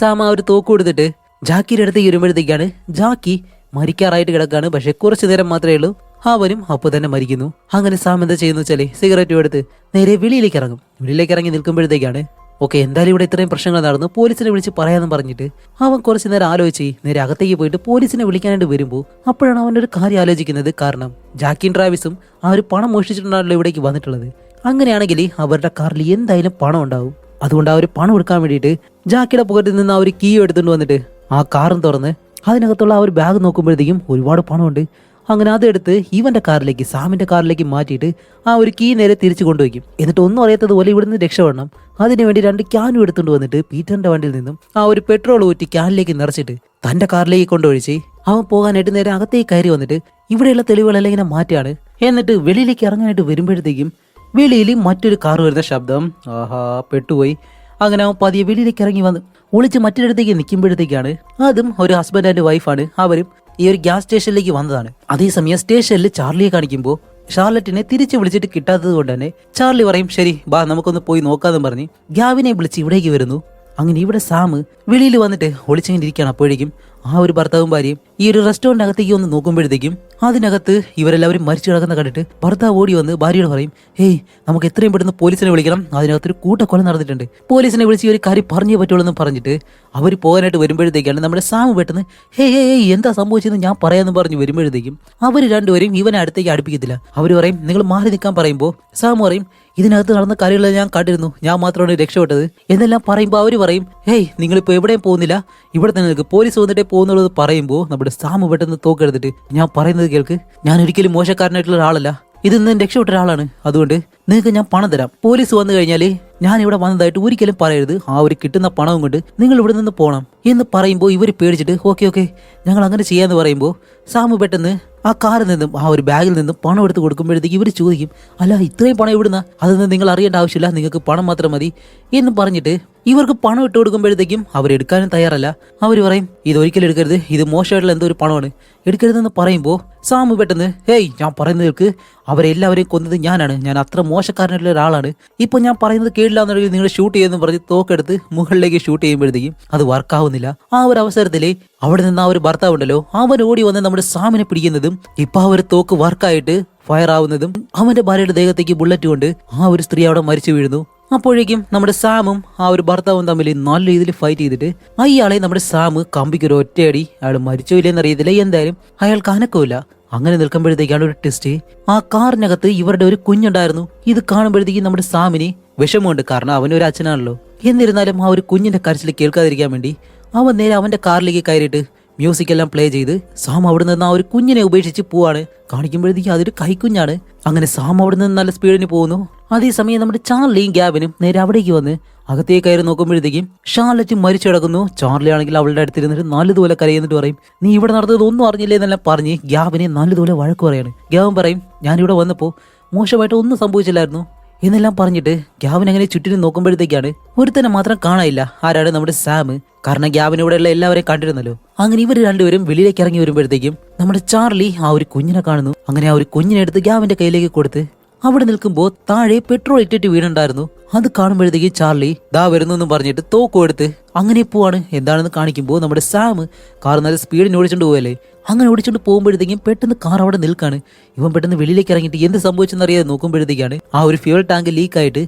S1: സാമ ആ ഒരു തോക്ക് കൊടുത്തിട്ട് ജാക്കിയുടെ അടുത്തേക്ക് വരുമ്പോഴത്തേക്കാണ് ജാക്കി മരിക്കാറായിട്ട് കിടക്കാണ്. പക്ഷേ കുറച്ചു നേരം മാത്രമേ ഉള്ളൂ. അവനും അപ്പോൾ തന്നെ മരിക്കുന്നു. അങ്ങനെ സാം എന്താ ചെയ്യുന്ന വെച്ചാലേ സിഗരറ്റ് എടുത്ത് നേരെ വെളിയിലേക്ക് ഇറങ്ങും. വെളിയിലേക്ക് ഇറങ്ങി നിൽക്കുമ്പോഴത്തേക്കാണ് ഓക്കെ എന്തായാലും ഇവിടെ ഇത്രയും പ്രശ്നങ്ങൾ നടന്നു പോലീസിനെ വിളിച്ച് പറയാമെന്ന് പറഞ്ഞിട്ട് അവൻ കുറച്ച് നേരം ആലോചിച്ച് നേരെ അകത്തേക്ക് പോയിട്ട് പോലീസിനെ വിളിക്കാനായിട്ട് വരുമ്പോൾ അപ്പോഴാണ് അവൻ ഒരു കാര്യം ആലോചിക്കുന്നത് കാരണം ജാക്കിൻ ട്രാവിസും ആ ഒരു പണം മോഷ്ടിച്ചിട്ടുണ്ടാണല്ലോ ഇവിടേക്ക് വന്നിട്ടുള്ളത്. അങ്ങനെയാണെങ്കിൽ അവരുടെ കാറിൽ എന്തായാലും പണം ഉണ്ടാവും. അതുകൊണ്ട് ആ ഒരു പണം എടുക്കാൻ വേണ്ടിയിട്ട് ജാക്കിയുടെ പുകറ്റിൽ നിന്ന് ആ ഒരു കീ എടുത്തുകൊണ്ട് വന്നിട്ട് ആ കാറും തുറന്ന് അതിനകത്തുള്ള ആ ഒരു ബാഗ് നോക്കുമ്പോഴത്തേക്കും ഒരുപാട് പണമുണ്ട്. അങ്ങനെ അതെടുത്ത് ഇവന്റെ കാറിലേക്ക് സാമിന്റെ കാറിലേക്ക് മാറ്റിയിട്ട് ആ ഒരു കീ നേരെ തിരിച്ചു കൊണ്ടുവയ്ക്കും എന്നിട്ട് ഒന്നും അറിയാത്തതുപോലെ ഇവിടുന്ന് രക്ഷപ്പെടണം. അതിനുവേണ്ടി രണ്ട് ക്യാനും എടുത്തുകൊണ്ട് വന്നിട്ട് പീറ്ററിന്റെ വണ്ടിയിൽ നിന്നും ആ ഒരു പെട്രോൾ ഊറ്റി ക്യാനിലേക്ക് നിറച്ചിട്ട് തന്റെ കാറിലേക്ക് കൊണ്ടുവഴിച്ച് അവൻ പോകാനായിട്ട് നേരെ അകത്തേക്ക് കയറി വന്നിട്ട് ഇവിടെയുള്ള തെളിവുകളെല്ലാം ഇങ്ങനെ മാറ്റിയാണ് എന്നിട്ട് വെളിയിലേക്ക് ഇറങ്ങാനായിട്ട് വരുമ്പോഴത്തേക്കും വെളിയിൽ മറ്റൊരു കാർ വരുന്ന ശബ്ദം. ആഹാ പെട്ടുപോയി. അങ്ങനെ അവൻ പതിയെ വെളിയിലേക്ക് ഇറങ്ങി വന്ന് ഒളിച്ച് മറ്റൊരിടത്തേക്ക് നിൽക്കുമ്പോഴത്തേക്കാണ്. അതും ഒരു ഹസ്ബൻഡ് ആൻഡ് വൈഫാണ് അവരും ഈ ഒരു ഗ്യാസ് സ്റ്റേഷനിലേക്ക് വന്നതാണ്. അതേസമയം സ്റ്റേഷനിൽ ചാർലിയെ കാണിക്കുമ്പോൾ ഷാർലറ്റിനെ തിരിച്ചു വിളിച്ചിട്ട് കിട്ടാത്തത് കൊണ്ട് തന്നെ ചാർലി പറയും ശരി ബാ നമുക്കൊന്ന് പോയി നോക്കാമെന്ന് പറഞ്ഞ് ഗ്യാവിനെ വിളിച്ച് ഇവിടേക്ക് വരുന്നു. അങ്ങനെ ഇവിടെ സാമ് വെളിയിൽ വന്നിട്ട് ഒളിച്ചിരിക്കുകയാണ് അപ്പോഴേക്കും. ആ ഒരു ഭർത്താവും ഭാര്യയും ഈ ഒരു റെസ്റ്റോറന്റ് അകത്തേക്ക് ഒന്ന് നോക്കുമ്പോഴത്തേക്കും അതിനകത്ത് ഇവരെല്ലാവരും മരിച്ചു കിടക്കുന്ന കണ്ടിട്ട് ഭർത്താവ് ഓടി വന്ന് ഭാര്യയോട് പറയും ഹേയ് നമുക്ക് എത്രയും പെട്ടെന്ന് പോലീസിനെ വിളിക്കണം. അതിനകത്ത് അതിനകത്തൊരു കൂട്ടക്കൊല നടന്നിട്ടുണ്ട്. പോലീസിനെ വിളിച്ച് ഒരു കാര്യം പറഞ്ഞേ പറ്റുള്ളൂ എന്ന് പറഞ്ഞിട്ട് അവർ പോകാനായിട്ട് വരുമ്പോഴത്തേക്കാണ് നമ്മുടെ സാമ് പെട്ടെന്ന് ഹേ ഹേ ഹേ എന്താ സംഭവിച്ചതെന്ന് ഞാൻ പറയാമെന്ന് പറഞ്ഞ് വരുമ്പോഴത്തേക്കും അവർ രണ്ടുപേരും ഇവനെ അടുത്തേക്ക് അടുപ്പിക്കത്തില്ല. അവർ പറയും നിങ്ങൾ മാറി നിൽക്കാൻ പറയുമ്പോൾ സാമു പറയും ഇതിനകത്ത് നടന്ന കാര്യങ്ങളെല്ലാം ഞാൻ കണ്ടിരുന്നു. ഞാൻ മാത്രമാണ് രക്ഷപ്പെട്ടത്. എന്നെല്ലാം പറയുമ്പോൾ അവർ പറയും ഹേയ് നിങ്ങളിപ്പോൾ എവിടെയും പോകുന്നില്ല. ഇവിടെ തന്നെ നിൽക്ക്. പോലീസ് വന്നിട്ടേ പോകുന്നുള്ളത് പറയുമ്പോൾ നമ്മുടെ സാമ് പെട്ടെന്ന് തോക്കെടുത്തിട്ട് ഞാൻ പറയുന്നത് കേൾക്ക്. ഞാൻ ഒരിക്കലും മോശക്കാരനായിട്ടുള്ള ഒരാളല്ല. ഇത് നിന്ന് രക്ഷപ്പെട്ട ഒരാളാണ്. അതുകൊണ്ട് നിങ്ങൾക്ക് ഞാൻ പണം തരാം. പോലീസ് വന്നു കഴിഞ്ഞാൽ ഞാൻ ഇവിടെ വന്നതായിട്ട് ഒരിക്കലും പറയരുത്. ആ ഒരു കിട്ടുന്ന പണവും കൊണ്ട് നിങ്ങൾ ഇവിടെ നിന്ന് പോകണം എന്ന് പറയുമ്പോൾ ഇവർ പേടിച്ചിട്ട് ഓക്കെ ഓക്കെ. ഞങ്ങൾ അങ്ങനെ ചെയ്യാമെന്ന് പറയുമ്പോൾ സാമു പെട്ടെന്ന് ആ കാറിൽ നിന്നും ആ ഒരു ബാഗിൽ നിന്നും പണം എടുത്ത് കൊടുക്കുമ്പോഴത്തേക്ക് ഇവർ ചോദിക്കും അല്ല ഇത്രയും പണം എവിടുന്ന? അതൊന്നും നിങ്ങൾ അറിയേണ്ട ആവശ്യമില്ല നിങ്ങൾക്ക് പണം മാത്രം മതി എന്ന് പറഞ്ഞിട്ട് ഇവർക്ക് പണം ഇട്ട് കൊടുക്കുമ്പോഴത്തേക്കും അവരെടുക്കാനും തയ്യാറല്ല. അവർ പറയും ഇത് ഒരിക്കലും എടുക്കരുത്. ഇത് മോശമായിട്ടുള്ള എന്തോ ഒരു പണമാണ്. എടുക്കരുതെന്ന് പറയുമ്പോൾ സാമു പെട്ടെന്ന് ഹേയ് ഞാൻ പറയുന്നത് കേൾക്ക്. അവരെല്ലാവരെയും കൊന്നത് ഞാനാണ്. ഞാൻ അത്ര മോശക്കാരനായിട്ടുള്ള ഒരാളാണ്. ഇപ്പൊ ഞാൻ പറയുന്നത് കേട്ടില്ല എന്നുണ്ടെങ്കിൽ നിങ്ങൾ ഷൂട്ട് ചെയ്യുമെന്ന് പറഞ്ഞ് തോക്കെടുത്ത് മുകളിലേക്ക് ഷൂട്ട് ചെയ്യുമ്പോഴത്തേക്കും അത് വർക്കാവുന്നില്ല ആ ഒരു അവസരത്തിൽ അവിടെ നിന്ന് ആ ഒരു ഭർത്താവ് ഉണ്ടല്ലോ. അവൻ ഓടി വന്ന് നമ്മുടെ സാമിനെ പിടിക്കുന്നതും ഇപ്പൊ ആ ഒരു തോക്ക് വർക്കായിട്ട് ഫയർ ആവുന്നതും അവന്റെ ഭാര്യയുടെ ദേഹത്തേക്ക് ബുള്ളറ്റ് കൊണ്ട് ആ ഒരു സ്ത്രീ അവിടെ മരിച്ചു വീഴുന്നു. അപ്പോഴേക്കും നമ്മുടെ സാമും ആ ഒരു ഭർത്താവും തമ്മിൽ നല്ല രീതിയിൽ ഫൈറ്റ് ചെയ്തിട്ട് അയാളെ നമ്മുടെ സാമ് കമ്പിക്ക് ഒരു ഒറ്റയടി അയാൾ മരിച്ചോ ഇല്ലെന്ന് അറിയത്തില്ല എന്തായാലും അയാൾക്ക് അനക്കമില്ല. അങ്ങനെ നിൽക്കുമ്പോഴത്തേക്കാണ് ഒരു ടെസ്റ്റ് ആ കാറിനകത്ത് ഇവരുടെ ഒരു കുഞ്ഞുണ്ടായിരുന്നു. ഇത് കാണുമ്പോഴത്തേക്കും നമ്മുടെ സാമിന് വിഷമമുണ്ട്. കാരണം അവൻ ഒരു അച്ഛനാണല്ലോ. എന്നിരുന്നാലും ആ ഒരു കുഞ്ഞിന്റെ കരച്ചിൽ കേൾക്കാതിരിക്കാൻ വേണ്ടി അവൻ നേരെ അവന്റെ കാറിലേക്ക് കയറിയിട്ട് മ്യൂസിക് എല്ലാം പ്ലേ ചെയ്ത് സാം അവിടെ നിന്ന് ആ ഒരു കുഞ്ഞിനെ ഉപേക്ഷിച്ച് പോവാണ്. കാണിക്കുമ്പോഴത്തേക്ക് അതൊരു കൈക്കുഞ്ഞാണ്. അങ്ങനെ സാം അവിടെ നിന്ന് നല്ല സ്പീഡിന് പോകുന്നു. അതേസമയം നമ്മുടെ ചാർലിയും ഗ്യാബിനും നേരെ അവിടേക്ക് വന്ന് അകത്തേക്ക് കയറി നോക്കുമ്പോഴത്തേക്കും ഷാർലറ്റ് മരിച്ചു കിടക്കുന്നു. ചാർലി ആണെങ്കിൽ അവളുടെ അടുത്തിരുന്നിട്ട് നല്ലതുപോലെ കരയുന്നിട്ട് പറയും നീ ഇവിടെ നടന്നത് ഒന്നും അറിഞ്ഞില്ലേ എന്നെല്ലാം പറഞ്ഞ് ഗ്യാബിനെ നല്ലതുപോലെ വഴക്ക് പറയാണ്. ഗ്യാബൻ പറയും ഞാനിവിടെ വന്നപ്പോൾ മോശമായിട്ട് ഒന്നും സംഭവിച്ചില്ലായിരുന്നു. എന്നെല്ലാം പറഞ്ഞിട്ട് ഗ്യാവിൻ അങ്ങനെ ചുറ്റിനും നോക്കുമ്പോഴത്തേക്കാണ് ഒരുത്തനെ മാത്രം കാണാനില്ല. ആരാണ് നമ്മുടെ സാം? കാരണം ഗ്യാവിൻ ഇവിടെയുള്ള എല്ലാവരെയും കണ്ടിരുന്നല്ലോ. അങ്ങനെ ഇവർ രണ്ടുപേരും വെളിയിലേക്ക് ഇറങ്ങി വരുമ്പോഴത്തേക്കും നമ്മുടെ ചാർലി ആ ഒരു കുഞ്ഞിനെ കാണുന്നു. അങ്ങനെ ആ ഒരു കുഞ്ഞിനെ എടുത്ത് ഗ്യാവിന്റെ കയ്യിലേക്ക് കൊടുത്ത് അവിടെ നിൽക്കുമ്പോൾ താഴെ പെട്രോൾ ഇട്ടിട്ട് വീണുണ്ടായിരുന്നു. അത് കാണുമ്പോഴത്തേക്ക് ചാർലി ദാ വരുന്നു എന്ന് പറഞ്ഞിട്ട് തോക്കും എടുത്ത് അങ്ങനെ പോവാണ്. എന്താണെന്ന് കാണിക്കുമ്പോൾ നമ്മുടെ സാം കാർ നല്ല സ്പീഡിന് ഓടിച്ചോണ്ട് പോവല്ലേ? അങ്ങനെ ഓടിച്ചോണ്ട് പോകുമ്പോഴത്തേക്കും പെട്ടെന്ന് കാർ അവിടെ നിൽക്കാണ്. ഇവൻ പെട്ടെന്ന് വെളിയിലേക്ക് ഇറങ്ങിയിട്ട് എന്ത് സംഭവിച്ചെന്ന് അറിയാതെ നോക്കുമ്പോഴത്തേക്കാണ്. ആ ഒരു ഫ്യൂൽ ടാങ്ക് ലീക്കായിട്ട്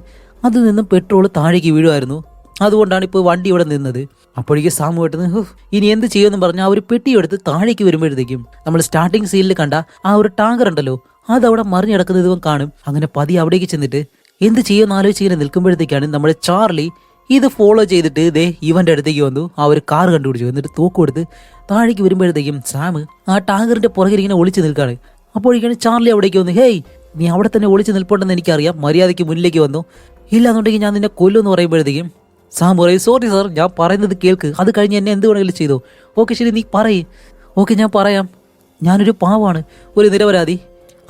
S1: അതിൽ നിന്നും പെട്രോൾ താഴേക്ക് വീഴുമായിരുന്നു. അതുകൊണ്ടാണ് ഇപ്പോൾ വണ്ടി ഇവിടെ നിന്നത്. അപ്പോഴേക്കും സാമു പെട്ടെന്ന് "ഹും, ഇനി എന്ത് ചെയ്യുമെന്ന് പറഞ്ഞ് ആ ഒരു പെട്ടി എടുത്ത് താഴേക്ക് വരുമ്പോഴത്തേക്കും നമ്മൾ സ്റ്റാർട്ടിംഗ് സീനിൽ കണ്ട ആ ഒരു ടാങ്കർ ഉണ്ടല്ലോ അത് അവിടെ മറിഞ്ഞടക്കുന്നത് ഇവൻ കാണും. അങ്ങനെ പതി അവിടേക്ക് ചെന്നിട്ട് എന്ത് ചെയ്യുമെന്ന് ആലോചിച്ച് ഇങ്ങനെ നിൽക്കുമ്പോഴത്തേക്കാണ് നമ്മുടെ ചാർലി ഇത് ഫോളോ ചെയ്തിട്ട് ദേ ഇവന്റെ അടുത്തേക്ക് വന്നു. ആ ഒരു കാർ കണ്ടുപിടിച്ചു. എന്നിട്ട് തോക്ക് കൊടുത്ത് താഴേക്ക് വരുമ്പോഴത്തേക്കും സാം ആ ടാങ്കറിന്റെ പുറകിൽ ഇങ്ങനെ ഒളിച്ചു നിൽക്കാണ്. അപ്പോഴേക്കാണ് ചാർലി അവിടേക്ക് വന്നു ഹേയ് നീ അവിടെ തന്നെ ഒളിച്ചു നിൽപ്പുണ്ടെന്ന് എനിക്കറിയാം. മര്യാദയ്ക്ക് മുന്നിലേക്ക് വന്നു. ഇല്ലാന്നുണ്ടെങ്കിൽ ഞാൻ നിന്നെ കൊല്ലുമെന്ന് പറയുമ്പോഴത്തേക്കും സാം പറയും സോറി സാർ ഞാൻ പറയുന്നത് കേൾക്ക്. അത് കഴിഞ്ഞ് എന്നെ എന്ത് വേണമെങ്കിലും ചെയ്തോ. ഓക്കെ ശരി നീ പറയ്. ഓക്കെ ഞാൻ പറയാം. ഞാനൊരു പാവാണ് ഒരു നിരപരാധി.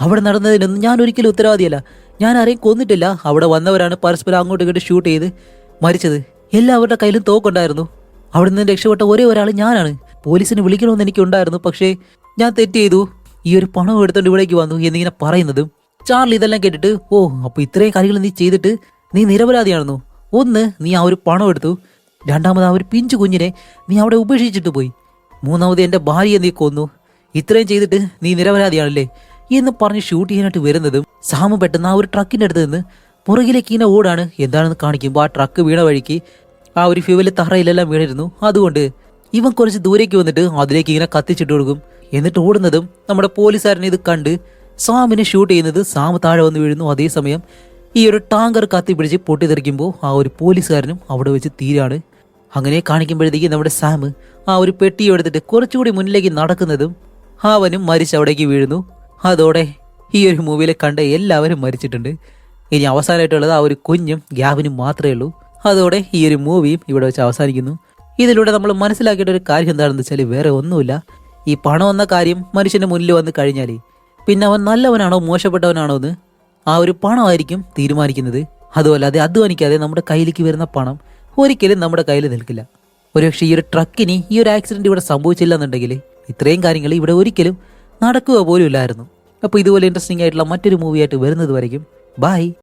S1: അവിടെ നടന്നതിനൊന്നും ഞാൻ ഒരിക്കലും ഉത്തരവാദിയല്ല. ഞാൻ ആരെയും കൊന്നിട്ടില്ല. അവിടെ വന്നവരാണ് പരസ്പരം അങ്ങോട്ടും ഇങ്ങോട്ട് ഷൂട്ട് ചെയ്ത് മരിച്ചത്. എല്ലാവരുടെ കയ്യിലും തോക്കുണ്ടായിരുന്നു. അവിടെ നിന്ന് രക്ഷപ്പെട്ട ഒരേ ഒരാൾ ഞാനാണ്. പോലീസിനെ വിളിക്കണമെന്ന് എനിക്കുണ്ടായിരുന്നു പക്ഷേ ഞാൻ തെറ്റ് ചെയ്തു ഈ ഒരു പണം എടുത്തോണ്ട് ഇവിടേക്ക് വന്നു എന്നിങ്ങനെ പറയുന്നതും. ചാർലി ഇതെല്ലാം കേട്ടിട്ട് ഓ അപ്പൊ ഇത്രയും കാര്യങ്ങൾ നീ ചെയ്തിട്ട് നീ നിരപരാധിയാണെന്നു? ഒന്ന് നീ ആ ഒരു പണം എടുത്തു. രണ്ടാമത് ആ ഒരു പിഞ്ചു കുഞ്ഞിനെ നീ അവിടെ ഉപേക്ഷിച്ചിട്ട് പോയി. മൂന്നാമത് എന്റെ ഭാര്യയെ നീ കൊന്നു. ഇത്രയും ചെയ്തിട്ട് നീ നിരപരാധിയാണല്ലേ? എന്ന് പറഞ്ഞ് ഷൂട്ട് ചെയ്യാനായിട്ട് വരുന്നതും സാമു പെട്ടെന്ന് ആ ഒരു ട്രക്കിന്റെ അടുത്ത് നിന്ന് പുറകിലേക്ക് ഇങ്ങനെ ഓടാണ്. എന്താണെന്ന് കാണിക്കുമ്പോൾ ആ ട്രക്ക് വീണ വഴിക്ക് ആ ഒരു ഫ്യൂവൽ തറയിലെല്ലാം വീണിരുന്നു. അതുകൊണ്ട് ഇവൻ കുറച്ച് ദൂരേക്ക് വന്നിട്ട് അതിലേക്ക് ഇങ്ങനെ കത്തിച്ചിട്ട് കൊടുക്കും. എന്നിട്ട് ഓടുന്നതും നമ്മുടെ പോലീസുകാരനെ ഇത് കണ്ട് സാമിനെ ഷൂട്ട് ചെയ്യുന്നത് സാമ് താഴെ വന്ന് വീഴുന്നു. അതേസമയം ഈ ഒരു ടാങ്കർ കത്തി പിടിച്ച് പൊട്ടിത്തെറിക്കുമ്പോൾ ആ ഒരു പോലീസുകാരനും അവിടെ വെച്ച് തീരാണ്. അങ്ങനെ കാണിക്കുമ്പോഴത്തേക്ക് നമ്മുടെ സാം ആ ഒരു പെട്ടി എടുത്തിട്ട് കുറച്ചുകൂടി മുന്നിലേക്ക് നടക്കുന്നതും അവനും മരിച്ച് അവിടേക്ക് വീഴുന്നു. അതോടെ ഈ ഒരു മൂവിയിൽ കണ്ട എല്ലാവരും മരിച്ചിട്ടുണ്ട്. ഇനി അവസാനമായിട്ടുള്ളത് ആ ഒരു കുഞ്ഞും ഗ്യാബിനും മാത്രമേ ഉള്ളൂ. അതോടെ ഈ ഒരു മൂവിയും ഇവിടെ വെച്ച് അവസാനിക്കുന്നു. ഇതിലൂടെ നമ്മൾ മനസ്സിലാക്കിയിട്ട് ഒരു കാര്യം എന്താണെന്ന് വെച്ചാൽ വേറെ ഒന്നുമില്ല. ഈ പണം എന്ന കാര്യം മനുഷ്യന്റെ മുന്നിൽ വന്ന് കഴിഞ്ഞാൽ പിന്നെ അവൻ നല്ലവനാണോ മോശപ്പെട്ടവനാണോ എന്ന് ആ ഒരു പണമായിരിക്കും തീരുമാനിക്കുന്നത്. അതുമല്ലാതെ അധ്വാനിക്കാതെ നമ്മുടെ കയ്യിലേക്ക് വരുന്ന പണം ഒരിക്കലും നമ്മുടെ കയ്യിൽ നിൽക്കില്ല. ഒരുപക്ഷെ ഈ ഒരു ട്രക്കിന് ഈ ഒരു ആക്സിഡന്റ് ഇവിടെ സംഭവിച്ചില്ല എന്നുണ്ടെങ്കിൽ ഇത്രയും കാര്യങ്ങൾ ഇവിടെ ഒരിക്കലും നടക്കുക പോലും ഇല്ലായിരുന്നു. അപ്പോൾ ഇതുപോലെ ഇൻട്രസ്റ്റിംഗ് ആയിട്ടുള്ള മറ്റൊരു മൂവിയായിട്ട് വരുന്നത് വരയ്ക്കും. ബൈ